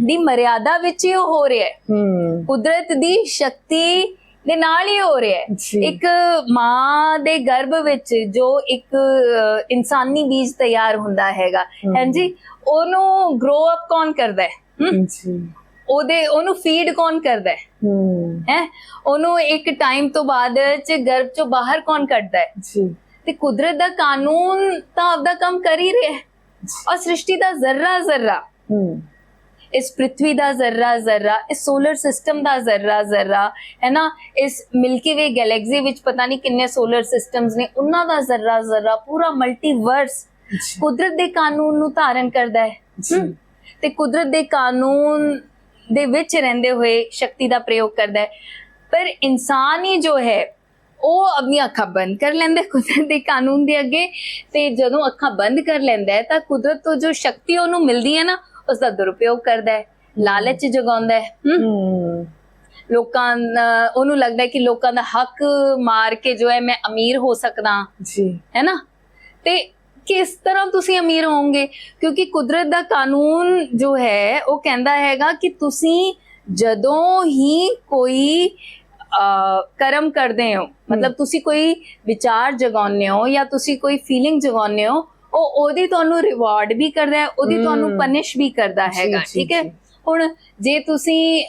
ਦੀ ਮਰਿਆਦਾ ਵਿੱਚ ਹੀ ਹੋ ਰਿਹਾ ਹੈ। ਕੁਦਰਤ ਦੀ ਸ਼ਕਤੀ ਦੇ ਨਾਲ ਹੀ ਹੋ ਰਿਹਾ। ਹੈ। ਇੱਕ ਮਾਂ ਦੇ ਗਰਭ ਵਿੱਚ ਜੋ ਇੱਕ ਇਨਸਾਨੀ ਬੀਜ ਤਿਆਰ ਹੁੰਦਾ ਹੈਗਾ। ਹਾਂਜੀ ਉਹਨੂੰ ਗਰੋ ਅਪ ਕੌਣ ਕਰਦਾ ਹੈ? ਜੀ। ਉਹਦੇ ਉਹਨੂੰ ਫੀਡ ਕੌਣ ਕਰਦਾ ਹੈ? ਹੂੰ। ਉਹਨੂੰ ਇੱਕ ਟਾਈਮ ਤੋਂ ਬਾਅਦ ਚ ਗਰਭ ਚੋਂ ਬਾਹਰ ਕੌਣ ਕੱਢਦਾ ਹੈ? ਜੀ। ਤੇ ਕੁਦਰਤ ਦਾ ਕਾਨੂੰਨ ਤਾਂ ਆਪਦਾ ਕੰਮ ਕਰ ਹੀ ਰਿਹਾ ਹੈ। ਔਰ ਸ੍ਰਿਸ਼ਟੀ ਦਾ ਜ਼ਰਰਾ ਜ਼ਰਰਾ। ਇਸ ਪ੍ਰithvi ਦਾ ਜ਼ਰਰਾ ਜ਼ਰਰਾ। ਇਸ ਸੋਲਰ ਸਿਸਟਮ ਦਾ ਜ਼ਰਰਾ ਜ਼ਰਰਾ। ਹੈ ਨਾ ਇਸ ਮਿਲਕੀ ਵੇ ਗੈਲੈਕਸੀ ਵਿੱਚ ਪਤਾ ਨਹੀਂ ਕਿੰਨੇ ਸੋਲਰ ਸਿਸਟਮਸ ਨੇ। ਉਹਨਾਂ ਦਾ ਜ਼ਰਰਾ ਜ਼ਰਰਾ। ਪੂਰਾ ਮਲਟੀਵਰਸ ਕੁਦਰਤ ਦੇ ਕਾਨੂੰਨ ਨੂੰ ਧਾਰਨ ਕਰਦਾ ਹੈ? ਤੇ ਕੁਦਰਤ ਦੇ ਕਾਨੂੰਨ ਦੇ ਵਿੱਚ ਰਹਿੰਦੇ ਹੋਏ ਸ਼ਕਤੀ ਦਾ ਪ੍ਰਯੋਗ ਕਰਦਾ ਹੈ। ਪਰ ਇਨਸਾਨ ਹੀ ਜੋ ਹੈ ਉਹ ਆਪਣੀਆਂ ਅੱਖਾਂ ਬੰਦ ਕਰ ਲੈਂਦਾ ਕੁਦਰਤ ਦੇ ਕਾਨੂੰਨ ਦੇ ਅੱਗੇ ਤੇ ਜਦੋਂ ਅੱਖਾਂ ਬੰਦ ਕਰ ਲੈਂਦਾ ਤਾਂ ਕੁਦਰਤ ਤੋਂ ਜੋ ਸ਼ਕਤੀ ਉਹਨੂੰ ਮਿਲਦੀ ਹੈ ਨਾ ਉਸ ਦਾ ਦੁਰਉਪਯੋਗ ਕਰਦਾ ਹੈ ਲਾਲਚ ਜਗਾਉਂਦਾ ਹੈ ਲੋਕਾਂ ਉਹਨੂੰ ਲੱਗਦਾ ਹੈ ਕਿ ਲੋਕਾਂ ਦਾ ਹੱਕ ਮਾਰ ਕੇ ਜੋ ਹੈ ਮੈਂ ਅਮੀਰ ਹੋ ਸਕਦਾ। ਜੀ। ਹੈ ਨਾ? ਤੇ ਕਿਸ ਤਰ੍ਹਾਂ ਤੁਸੀਂ ਅਮੀਰ ਹੋਵੋਗੇ? ਕਿਉਂਕਿ ਕੁਦਰਤ ਦਾ ਕਾਨੂੰਨ ਜੋ ਹੈ ਉਹ ਕਹਿੰਦਾ ਹੈਗਾ ਕਿ ਤੁਸੀਂ ਜਦੋਂ ਹੀ ਕੋਈ ਕਰਮ ਕਰਦੇ ਹੋ ਮਤਲਬ ਤੁਸੀਂ ਕੋਈ ਵਿਚਾਰ ਜਗਾਉਂਦੇ ਹੋ ਜਾਂ ਤੁਸੀਂ ਕੋਈ ਫੀਲਿੰਗ ਜਗਾਉਂਦੇ ਹੋ ਉਹ ਉਹਦੀ ਤੁਹਾਨੂੰ ਰਿਵਾਰਡ ਵੀ ਕਰਦਾ ਹੈ ਉਹਦੀ ਤੁਹਾਨੂੰ। ਪਨਿਸ਼ ਵੀ ਕਰਦਾ ਹੈਗਾ ਠੀਕ ਹੈ। ਹੁਣ ਜੇ ਤੁਸੀਂ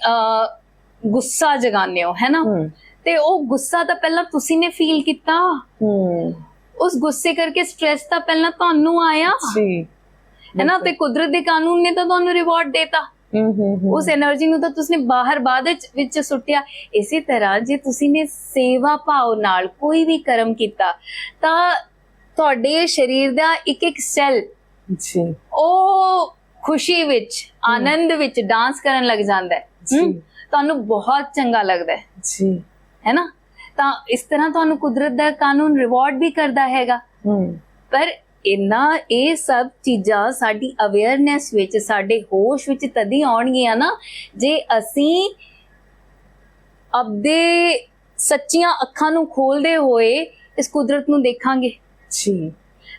ਗੁੱਸਾ ਜਗਾਉਂਦੇ ਹੋ ਹੈ ਨਾ? ਹੂੰ। ਤੇ ਉਹ ਗੁੱਸਾ ਤਾਂ ਪਹਿਲਾਂ ਤੁਸੀਂ ਨੇ ਫੀਲ ਕੀਤਾ? ਹੂੰ। ਉਸ ਗੁੱਸੇ ਕਰਕੇ ਸਟ੍ਰੈਸ ਤਾਂ ਪਹਿਲਾਂ ਤੁਹਾਨੂੰ ਆਇਆ। ਜੀ। ਹੈ ਨਾ ਤੇ ਕੁਦਰਤ ਦੇ ਕਾਨੂੰਨ ਨੇ ਤਾਂ ਤੁਹਾਨੂੰ ਰਿਵਾਰਡ ਦੇਤਾ। ਉਸ એનર્ਜੀ ਨੂੰ ਤਾਂ ਤੁਸੀਂ ਬਾਹਰ ਬਾਅਦ ਵਿੱਚ ਸੁੱਟਿਆ। ਇਸੇ ਤਰ੍ਹਾਂ ਜੇ ਤੁਸੀਂ ਨੇ ਸੇਵਾ ਭਾਵ ਨਾਲ ਕੋਈ ਵੀ ਕਰਮ ਕੀਤਾ ਤਾਂ ਤੁਹਾਡੇ ਸਰੀਰ ਦਾ ਇੱਕ ਇੱਕ ਸੈੱਲ ਜੀ। ਉਹ ਖੁਸ਼ੀ ਵਿੱਚ ਆਨੰਦ ਵਿੱਚ ਡਾਂਸ ਕਰਨ ਲੱਗ ਜਾਂਦਾ ਹੈ। ਤੁਹਾਨੂੰ ਬਹੁਤ ਚੰਗਾ ਲੱਗਦਾ ਹੈ। ਜੀ। ਹੈ ਤਾਂ ਇਸ ਤਰ੍ਹਾਂ ਤੁਹਾਨੂੰ ਕੁਦਰਤ ਦਾ ਕਾਨੂੰਨ ਰਿਵਾਰਡ ਵੀ ਕਰਦਾ ਹੈਗਾ। ਪਰ ਇਨਾ ਇਹ ਸਭ ਚੀਜ਼ਾਂ ਸਾਡੀ ਅਵੇਅਰਨੈਸ ਵਿੱਚ ਸਾਡੇ ਹੋਸ਼ ਵਿੱਚ ਤਦੀ ਆਉਣਗੀਆਂ ਨਾ ਜੇ ਅਸੀਂ ਆਪਦੇ ਸੱਚੀਆਂ ਅੱਖਾਂ ਨੂੰ ਖੋਲਦੇ ਹੋਏ ਇਸ ਕੁਦਰਤ ਨੂੰ ਦੇਖਾਂਗੇ। ਜੀ।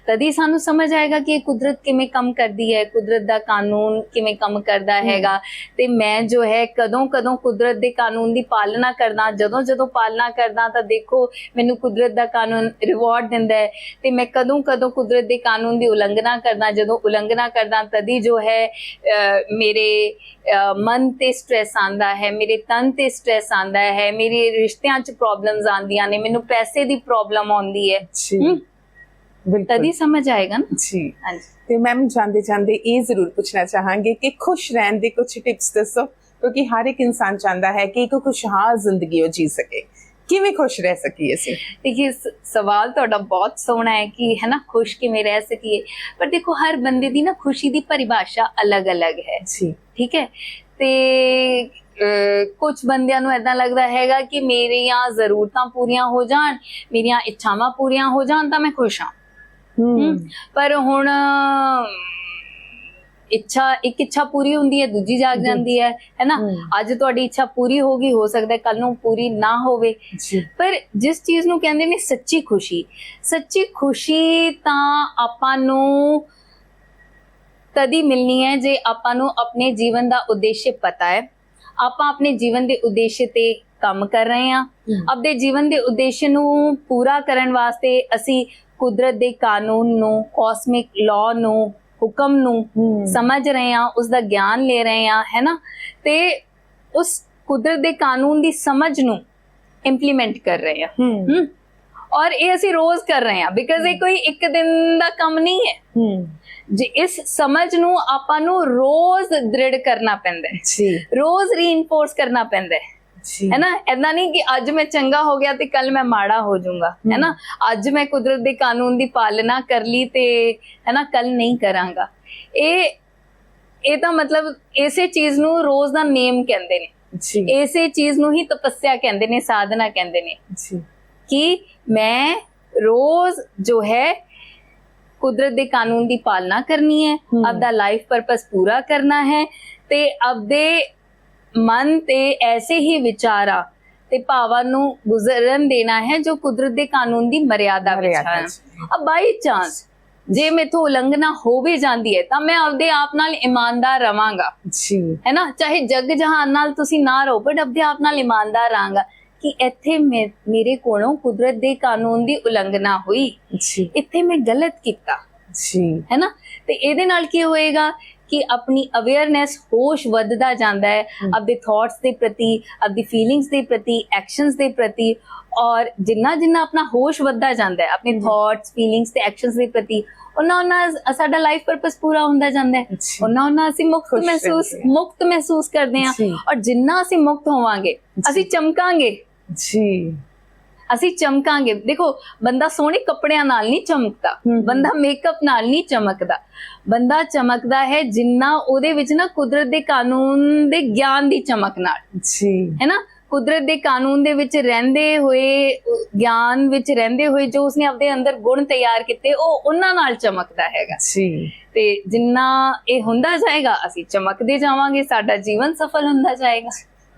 ਤਦੀ ਸਾਨੂੰ ਸਮਝ ਆਏਗਾ ਕਿ ਇਹ ਕੁਦਰਤ ਕਿਵੇਂ ਕੰਮ ਕਰਦੀ ਹੈ ਕੁਦਰਤ ਦਾ ਕਾਨੂੰਨ ਕਿਵੇਂ ਕੰਮ ਕਰਦਾ ਹੈਗਾ। ਤੇ ਮੈਂ ਜੋ ਹੈ ਕਦੋਂ ਕਦੋਂ ਕੁਦਰਤ ਦੇ ਕਾਨੂੰਨ ਦੀ ਪਾਲਣਾ ਕਰਦਾ ਜਦੋਂ ਜਦੋਂ ਪਾਲਣਾ ਕਰਦਾ ਤਾਂ ਦੇਖੋ ਮੈਨੂੰ ਕੁਦਰਤ ਦਾ ਕਾਨੂੰਨ ਰਿਵਾਰਡ ਦਿੰਦਾ ਹੈ। ਤੇ ਮੈਂ ਕਦੋਂ ਕਦੋਂ ਕੁਦਰਤ ਦੇ ਕਾਨੂੰਨ ਦੀ ਉਲੰਘਣਾ ਕਰਦਾ ਜਦੋਂ ਉਲੰਘਣਾ ਕਰਦਾ ਤਦੀ ਜੋ ਹੈ ਮੇਰੇ ਮਨ ਤੇ ਸਟ्रेस ਆਂਦਾ ਹੈ ਮੇਰੇ ਤਨ ਤੇ ਸਟ्रेस ਆਂਦਾ ਹੈ ਮੇਰੇ ਰਿਸ਼ਤਿਆਂ 'ਚ ਪ੍ਰੋਬਲਮਸ ਆਂਦੀਆਂ ਨੇ ਮੈਨੂੰ ਪੈਸੇ ਦੀ ਪ੍ਰੋਬਲਮ ਆਉਂਦੀ ਹੈ। ਤਦੀ ਸਮਝ ਆਏਗਾ ਨਾ ਜੀ ਹਾਂਜੀ ਤੇ ਮੈਮ ਜਾਂਦੇ ਜਾਂਦੇ ਇਹ ਜ਼ਰੂਰ ਪੁੱਛਣਾ ਚਾਹਾਂਗੇ ਕਿ ਖੁਸ਼ ਰਹਿਣ ਦੇ ਕੁਝ ਟਿਪਸ ਦੱਸੋ ਕਿਉਂਕਿ ਹਰ ਇੱਕ ਇਨਸਾਨ ਚਾਹੁੰਦਾ ਹੈ ਕਿ ਇੱਕ ਖੁਸ਼ਹਾਲ ਜ਼ਿੰਦਗੀ ਉਹ ਜੀ ਸਕੇ ਕਿਵੇਂ ਖੁਸ਼ ਰਹਿ ਸਕੀਏ ਅਸੀਂ ਦੇਖिए ਸ- ਸਵਾਲ ਤੁਹਾਡਾ ਬਹੁਤ ਸੋਹਣਾ ਹੈ ਕਿ ਹੈ ਨਾ ਖੁਸ਼ ਕਿਵੇਂ ਰਹਿ ਸਕੀਏ ਪਰ ਦੇਖੋ ਹਰ ਬੰਦੇ ਦੀ ਨਾ ਖੁਸ਼ੀ ਦੀ ਪਰਿਭਾਸ਼ਾ ਅਲੱਗ-ਅਲੱਗ ਹੈ ਜੀ ਠੀਕ ਹੈ ਤੇ ਕੁਝ ਬੰਦਿਆਂ ਨੂੰ ਐਦਾਂ ਲੱਗਦਾ ਹੈਗਾ ਕਿ ਮੇਰੀਆਂ ਜ਼ਰੂਰਤਾਂ ਪੂਰੀਆਂ ਹੋ ਜਾਣ ਮੇਰੀਆਂ ਇੱਛਾਵਾਂ ਪੂਰੀਆਂ ਹੋ ਜਾਣ ਤਾਂ ਮੈਂ ਖੁਸ਼ ਹਾਂ ਹੂੰ ਪਰ ਹੁਣ ਇੱਛਾ ਇੱਕ ਇੱਛਾ ਪੂਰੀ ਹੁੰਦੀ ਹੈ ਦੂਜੀ ਜਾਗ ਜਾਂਦੀ ਹੈ ਹੈ। ਨਾ ਹਮ। ਅੱਜ ਤੁਹਾਡੀ ਇੱਛਾ ਪੂਰੀ ਹੋ ਗਈ ਹੋ ਸਕਦਾ ਕੱਲ ਨੂੰ ਪੂਰੀ ਨਾ ਹੋਵੇ। ਪਰ ਜਿਸ ਚੀਜ਼ ਨੂੰ ਕਹਿੰਦੇ ਨੇ ਸੱਚੀ ਖੁਸ਼ੀ ਸੱਚੀ ਖੁਸ਼ੀ ਤਾਂ ਆਪਾਂ ਨੂੰ ਤਦੀ ਮਿਲਣੀ ਹੈ ਜੇ ਆਪਾਂ ਨੂੰ ਆਪਣੇ ਜੀਵਨ ਦਾ ਉਦੇਸ਼ ਪਤਾ ਹੈ। ਆਪਾਂ ਆਪਣੇ ਜੀਵਨ ਦੇ ਉਦੇਸ਼ ਤੇ ਕੰਮ ਕਰ ਰਹੇ ਹਾਂ। ਆਪਣੇ ਜੀਵਨ ਦੇ ਉਦੇਸ਼ ਨੂੰ ਪੂਰਾ ਕਰਨ ਵਾਸਤੇ ਅਸੀਂ ਕੁਦਰਤ ਦੇ ਕਾਨੂੰਨ ਨੂੰ ਕਾਸਮਿਕ ਲਾਅ ਨੂੰ ਹੁਕਮ ਨੂੰ। ਸਮਝ ਰਹੇ ਹਾਂ ਉਸ ਦਾ ਗਿਆਨ ਲੈ ਰਹੇ ਹਾਂ ਹੈ ਨਾ? ਤੇ ਉਸ ਕੁਦਰਤ ਦੇ ਕਾਨੂੰਨ ਦੀ ਸਮਝ ਨੂੰ ਇੰਪਲੀਮੈਂਟ ਕਰ ਰਹੇ ਹੂੰ। ਹਮ ਔਰ ਇਹ ਅਸੀਂ ਰੋਜ਼ ਕਰ ਰਹੇ ਹਾਂ ਬਿਕਾਜ਼ ਇਹ ਕੋਈ ਇੱਕ ਦਿਨ ਦਾ ਕੰਮ ਨਹੀਂ ਹੈ। ਹੂੰ। ਜੇ ਇਸ ਸਮਝ ਨੂੰ ਆਪਾਂ ਨੂੰ ਰੋਜ਼ ਦ੍ਰਿੜ ਕਰਨਾ ਪੈਂਦਾ ਹੈ। ਜੀ। ਰੋਜ਼ ਰੀਇਨਫੋਰਸ ਕਰਨਾ ਪੈਂਦਾ ਹੈ। ਹੈ ਨਾ? ਐਦਾਂ ਨਹੀਂ ਕਿ ਅੱਜ ਮੈਂ ਚੰਗਾ ਹੋ ਗਿਆ ਤੇ ਕੱਲ ਮੈਂ ਮਾੜਾ ਹੋ ਜਾਊਂਗਾ ਹੈ ਨਾ? ਅੱਜ ਮੈਂ ਕੁਦਰਤ ਦੇ ਕਾਨੂੰਨ ਦੀ ਪਾਲਣਾ ਕਰ ਲਈ ਤੇ ਹੈ ਨਾ ਕੱਲ ਨਹੀਂ ਕਰਾਂਗਾ। ਇਹ ਇਹ ਤਾਂ ਮਤਲਬ ਇਸੇ ਚੀਜ਼ ਨੂੰ ਰੋਜ਼ ਦਾ ਨੇਮ ਕਹਿੰਦੇ ਨੇ। ਜੀ। ਇਸੇ ਚੀਜ਼ ਨੂੰ ਹੀ ਤਪੱਸਿਆ ਕਹਿੰਦੇ ਨੇ ਸਾਧਨਾ ਕਹਿੰਦੇ ਨੇ। ਜੀ। ਕਿ ਮੈਂ ਰੋਜ਼ ਜੋ ਹੈ ਕੁਦਰਤ ਦੇ ਕਾਨੂੰਨ ਦੀ ਪਾਲਣਾ ਕਰਨੀ ਹੈ। ਆਪਦਾ ਲਾਈਫ ਪਰਪਸ ਪੂਰਾ ਕਰਨਾ ਹੈ ਤੇ ਆਪਦੇ ਮਨ ਤੇ ਐਸੇ ਹੀ ਵਿਚਾਰਾਂ ਤੇ ਭਾਵਾਂ ਨੂੰ ਗੁਜ਼ਰਨ ਦੇਣਾ ਹੈ ਜੋ ਕੁਦਰਤ ਦੇ ਕਾਨੂੰਨ ਦੀ ਮਰਿਆਦਾ ਵਿੱਚ ਹੈ। ਅਬ ਬਾਈ ਚਾਂਸ ਜੇ ਮੇਥੋਂ ਉਲੰਘਣਾ ਹੋ ਵੀ ਜਾਂਦੀ ਹੈ ਤਾਂ ਮੈਂ ਆਪਦੇ ਆਪ ਨਾਲ ਇਮਾਨਦਾਰ ਰਵਾਂਗਾ। ਜੀ। ਹੈ ਨਾ? ਚਾਹੇ ਜਗ ਜਹਾਨ ਨਾਲ ਤੁਸੀਂ ਨਾ ਰਹੋ ਬਟ ਆਪਦੇ ਆਪ ਨਾਲ ਇਮਾਨਦਾਰ ਰਹਾਂਗਾ ਕਿ ਇੱਥੇ ਮੇਰੇ ਕੋਲੋਂ ਕੁਦਰਤ ਦੇ ਕਾਨੂੰਨ ਦੀ ਉਲੰਘਣਾ ਹੋਈ। ਜੀ। ਇੱਥੇ ਮੈਂ ਗਲਤ ਕੀਤਾ। ਜੀ। ਹੈ ਨਾ? ਤੇ ਇਹਦੇ ਨਾਲ ਕੀ ਹੋਏਗਾ? ਕਿ ਆਪਣੀ ਅਵੇਅਰਨੈਸ ਹੋਸ਼ ਵੱਧਦਾ ਜਾਂਦਾ ਹੈ ਆਪਦੇ ਥਾਟਸ ਦੇ ਪ੍ਰਤੀ ਆਪਦੀ ਫੀਲਿੰਗਸ ਦੇ ਪ੍ਰਤੀ ਐਕਸ਼ਨਸ ਦੇ ਪ੍ਰਤੀ ਔਰ ਜਿੰਨਾ ਜਿੰਨਾ ਆਪਣਾ ਹੋਸ਼ ਵੱਧਦਾ ਜਾਂਦਾ ਹੈ ਆਪਣੇ ਥਾਟਸ ਫੀਲਿੰਗਸ ਤੇ ਐਕਸ਼ਨਸ ਦੇ ਪ੍ਰਤੀ ਉਹਨਾਂ ਉਹਨਾਂ ਸਾਡਾ ਲਾਈਫ ਪਰਪਸ ਪੂਰਾ ਹੁੰਦਾ ਜਾਂਦਾ ਹੈ। ਉਹਨਾਂ ਉਹਨਾਂ ਅਸੀਂ ਮੁਕਤ ਮਹਿਸੂਸ। ਮੁਕਤ ਮਹਿਸੂਸ ਕਰਦੇ ਹਾਂ। ਔਰ ਜਿੰਨਾ ਅਸੀਂ ਮੁਕਤ ਹੋਵਾਂਗੇ ਅਸੀਂ ਚਮਕਾਂਗੇ ਜੀ ਅਸੀਂ ਚਮਕਾਂਗੇ। ਦੇਖੋ ਬੰਦਾ ਸੋਹਣੇ ਕੱਪੜਿਆਂ ਨਾਲ ਨਹੀਂ ਚਮਕਦਾ। ਬੰਦਾ ਮੇਕਅਪ ਨਾਲ ਨਹੀਂ ਚਮਕਦਾ। ਬੰਦਾ ਚਮਕਦਾ ਹੈ ਜਿੰਨਾ ਉਹਦੇ ਵਿੱਚ ਨਾ ਕੁਦਰਤ ਦੇ ਕਾਨੂੰਨ ਦੇ ਗਿਆਨ ਦੀ ਚਮਕ ਨਾਲ। ਜੀ। ਹੈ ਨਾ? ਕੁਦਰਤ ਦੇ ਕਾਨੂੰਨ ਦੇ ਵਿੱਚ ਰਹਿੰਦੇ ਹੋਏ ਗਿਆਨ ਵਿੱਚ ਰਹਿੰਦੇ ਹੋਏ ਜੋ ਉਸਨੇ ਆਪਦੇ ਅੰਦਰ ਗੁਣ ਤਿਆਰ ਕੀਤੇ ਉਹ ਉਹਨਾਂ ਨਾਲ ਚਮਕਦਾ ਹੈਗਾ। ਜੀ। ਤੇ ਜਿੰਨਾ ਇਹ ਹੁੰਦਾ ਜਾਏਗਾ ਅਸੀਂ ਚਮਕਦੇ ਜਾਵਾਂਗੇ ਸਾਡਾ ਜੀਵਨ ਸਫਲ ਹੁੰਦਾ ਜਾਏਗਾ।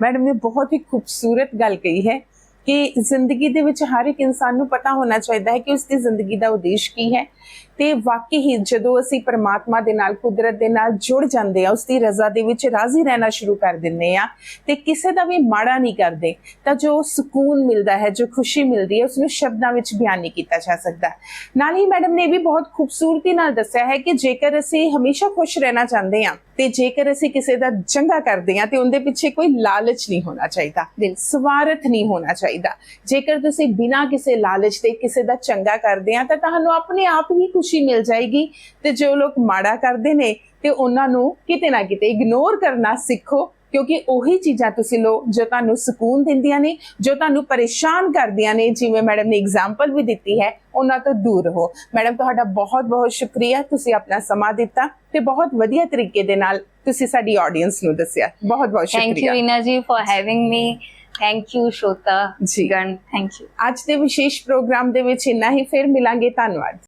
ਮੈਡਮ ਨੇ ਬਹੁਤ ਹੀ ਖੂਬਸੂਰਤ ਗੱਲ ਕਹੀ ਹੈ। ਕਿ ਜ਼ਿੰਦਗੀ ਦੇ ਵਿੱਚ ਹਰ ਇੱਕ ਇਨਸਾਨ ਨੂੰ ਪਤਾ ਹੋਣਾ ਚਾਹੀਦਾ ਹੈ ਕਿ ਉਸ ਦੀ ਜ਼ਿੰਦਗੀ ਦਾ ਉਦੇਸ਼ ਕੀ ਹੈ। ਤੇ ਵਾਕਈ ਹੀ ਜਦੋਂ ਅਸੀਂ ਪਰਮਾਤਮਾ ਦੇ ਨਾਲ, ਕੁਦਰਤ ਦੇ ਨਾਲ ਜੁੜ ਜਾਂਦੇ ਆ ਉਸ ਦੀ ਰਜ਼ਾ ਦੇ ਵਿੱਚ ਰਾਜ਼ੀ ਰਹਿਣਾ ਸ਼ੁਰੂ ਕਰ ਦਿੰਦੇ ਆ ਤੇ ਕਿਸੇ ਦਾ ਵੀ ਮਾੜਾ ਨਹੀਂ ਕਰਦੇ, ਤਾਂ ਜੋ ਸਕੂਨ ਮਿਲਦਾ ਹੈ, ਜੋ ਖੁਸ਼ੀ ਮਿਲਦੀ ਹੈ ਉਸ ਨੂੰ ਸ਼ਬਦਾਂ ਵਿੱਚ ਬਿਆਨ ਨਹੀਂ ਕੀਤਾ ਜਾ ਸਕਦਾ। ਨਾਲ ਹੀ ਮੈਡਮ ਨੇ ਵੀ ਬਹੁਤ ਖੂਬਸੂਰਤੀ ਨਾਲ ਦੱਸਿਆ ਹੈ ਕਿ ਜੇਕਰ ਅਸੀਂ ਹਮੇਸ਼ਾ ਖੁਸ਼ ਰਹਿਣਾ ਚਾਹੁੰਦੇ ਹਾਂ ਤੇ ਜੇਕਰ ਅਸੀਂ ਕਿਸੇ ਦਾ ਚੰਗਾ ਕਰਦੇ ਹਾਂ ਤੇ ਉਹਦੇ ਪਿੱਛੇ ਕੋਈ ਲਾਲਚ ਨਹੀਂ ਹੋਣਾ ਚਾਹੀਦਾ ਸਵਾਰਥ ਨਹੀਂ ਹੋਣਾ ਚਾਹੀਦਾ। ਜੇਕਰ ਤੁਸੀਂ ਬਿਨਾਂ ਕਿਸੇ ਲਾਲਚ ਦੇ ਕਿਸੇ ਦਾ ਚੰਗਾ ਕਰਦੇ ਆ ਤਾਂ ਤੁਹਾਨੂੰ ਆਪਣੇ ਆਪ ਹੀ ਖੁਸ਼ੀ ਖੁਸ਼ੀ ਮਿਲ ਜਾਏਗੀ ਤੇ ਜੋ ਲੋਕ ਮਾੜਾ ਕਰਦੇ ਨੇ ਤੇ ਉਹਨਾਂ ਨੂੰ ਕਿਤੇ ਨਾ ਕਿਤੇ ਇਗਨੋਰ ਕਰਨਾ ਸਿੱਖੋ ਕਿਉਂਕਿ ਉਹੀ ਚੀਜ਼ਾਂ ਤੁਸੀਂ ਲੋ ਜੋ ਤੁਹਾਨੂੰ ਸਕੂਨ ਦਿੰਦੀਆਂ ਨੇ ਜੋ ਤੁਹਾਨੂੰ ਪਰੇਸ਼ਾਨ ਕਰਦੀਆਂ ਨੇ ਜਿਵੇਂ ਮੈਡਮ ਨੇ ਐਗਜ਼ਾਮਪਲ ਵੀ ਦਿੱਤੀ ਹੈ ਉਹਨਾਂ ਤੋਂ ਦੂਰ ਰਹੋ। ਮੈਡਮ ਤੁਹਾਡਾ ਬਹੁਤ ਬਹੁਤ ਸ਼ੁਕਰੀਆ ਤੁਸੀਂ ਆਪਣਾ ਸਮਾਂ ਦਿੱਤਾ ਤੇ ਬਹੁਤ ਵਧੀਆ ਤਰੀਕੇ ਦੇ ਨਾਲ ਤੁਸੀਂ ਸਾਡੀ ਆਡੀਅנס ਨੂੰ ਦੱਸਿਆ। ਬਹੁਤ ਬਹੁਤ ਸ਼ੁਕਰੀਆ। Thank you Ina ji for having me thank you Shota ji. Gun thank you ਅੱਜ ਦੇ ਵਿਸ਼ੇਸ਼ ਪ੍ਰੋਗਰਾਮ ਦੇ ਵਿੱਚ ਇੰਨਾ ਹੀ ਫਿਰ ਮਿਲਾਂਗੇ। ਧੰਨਵਾਦ।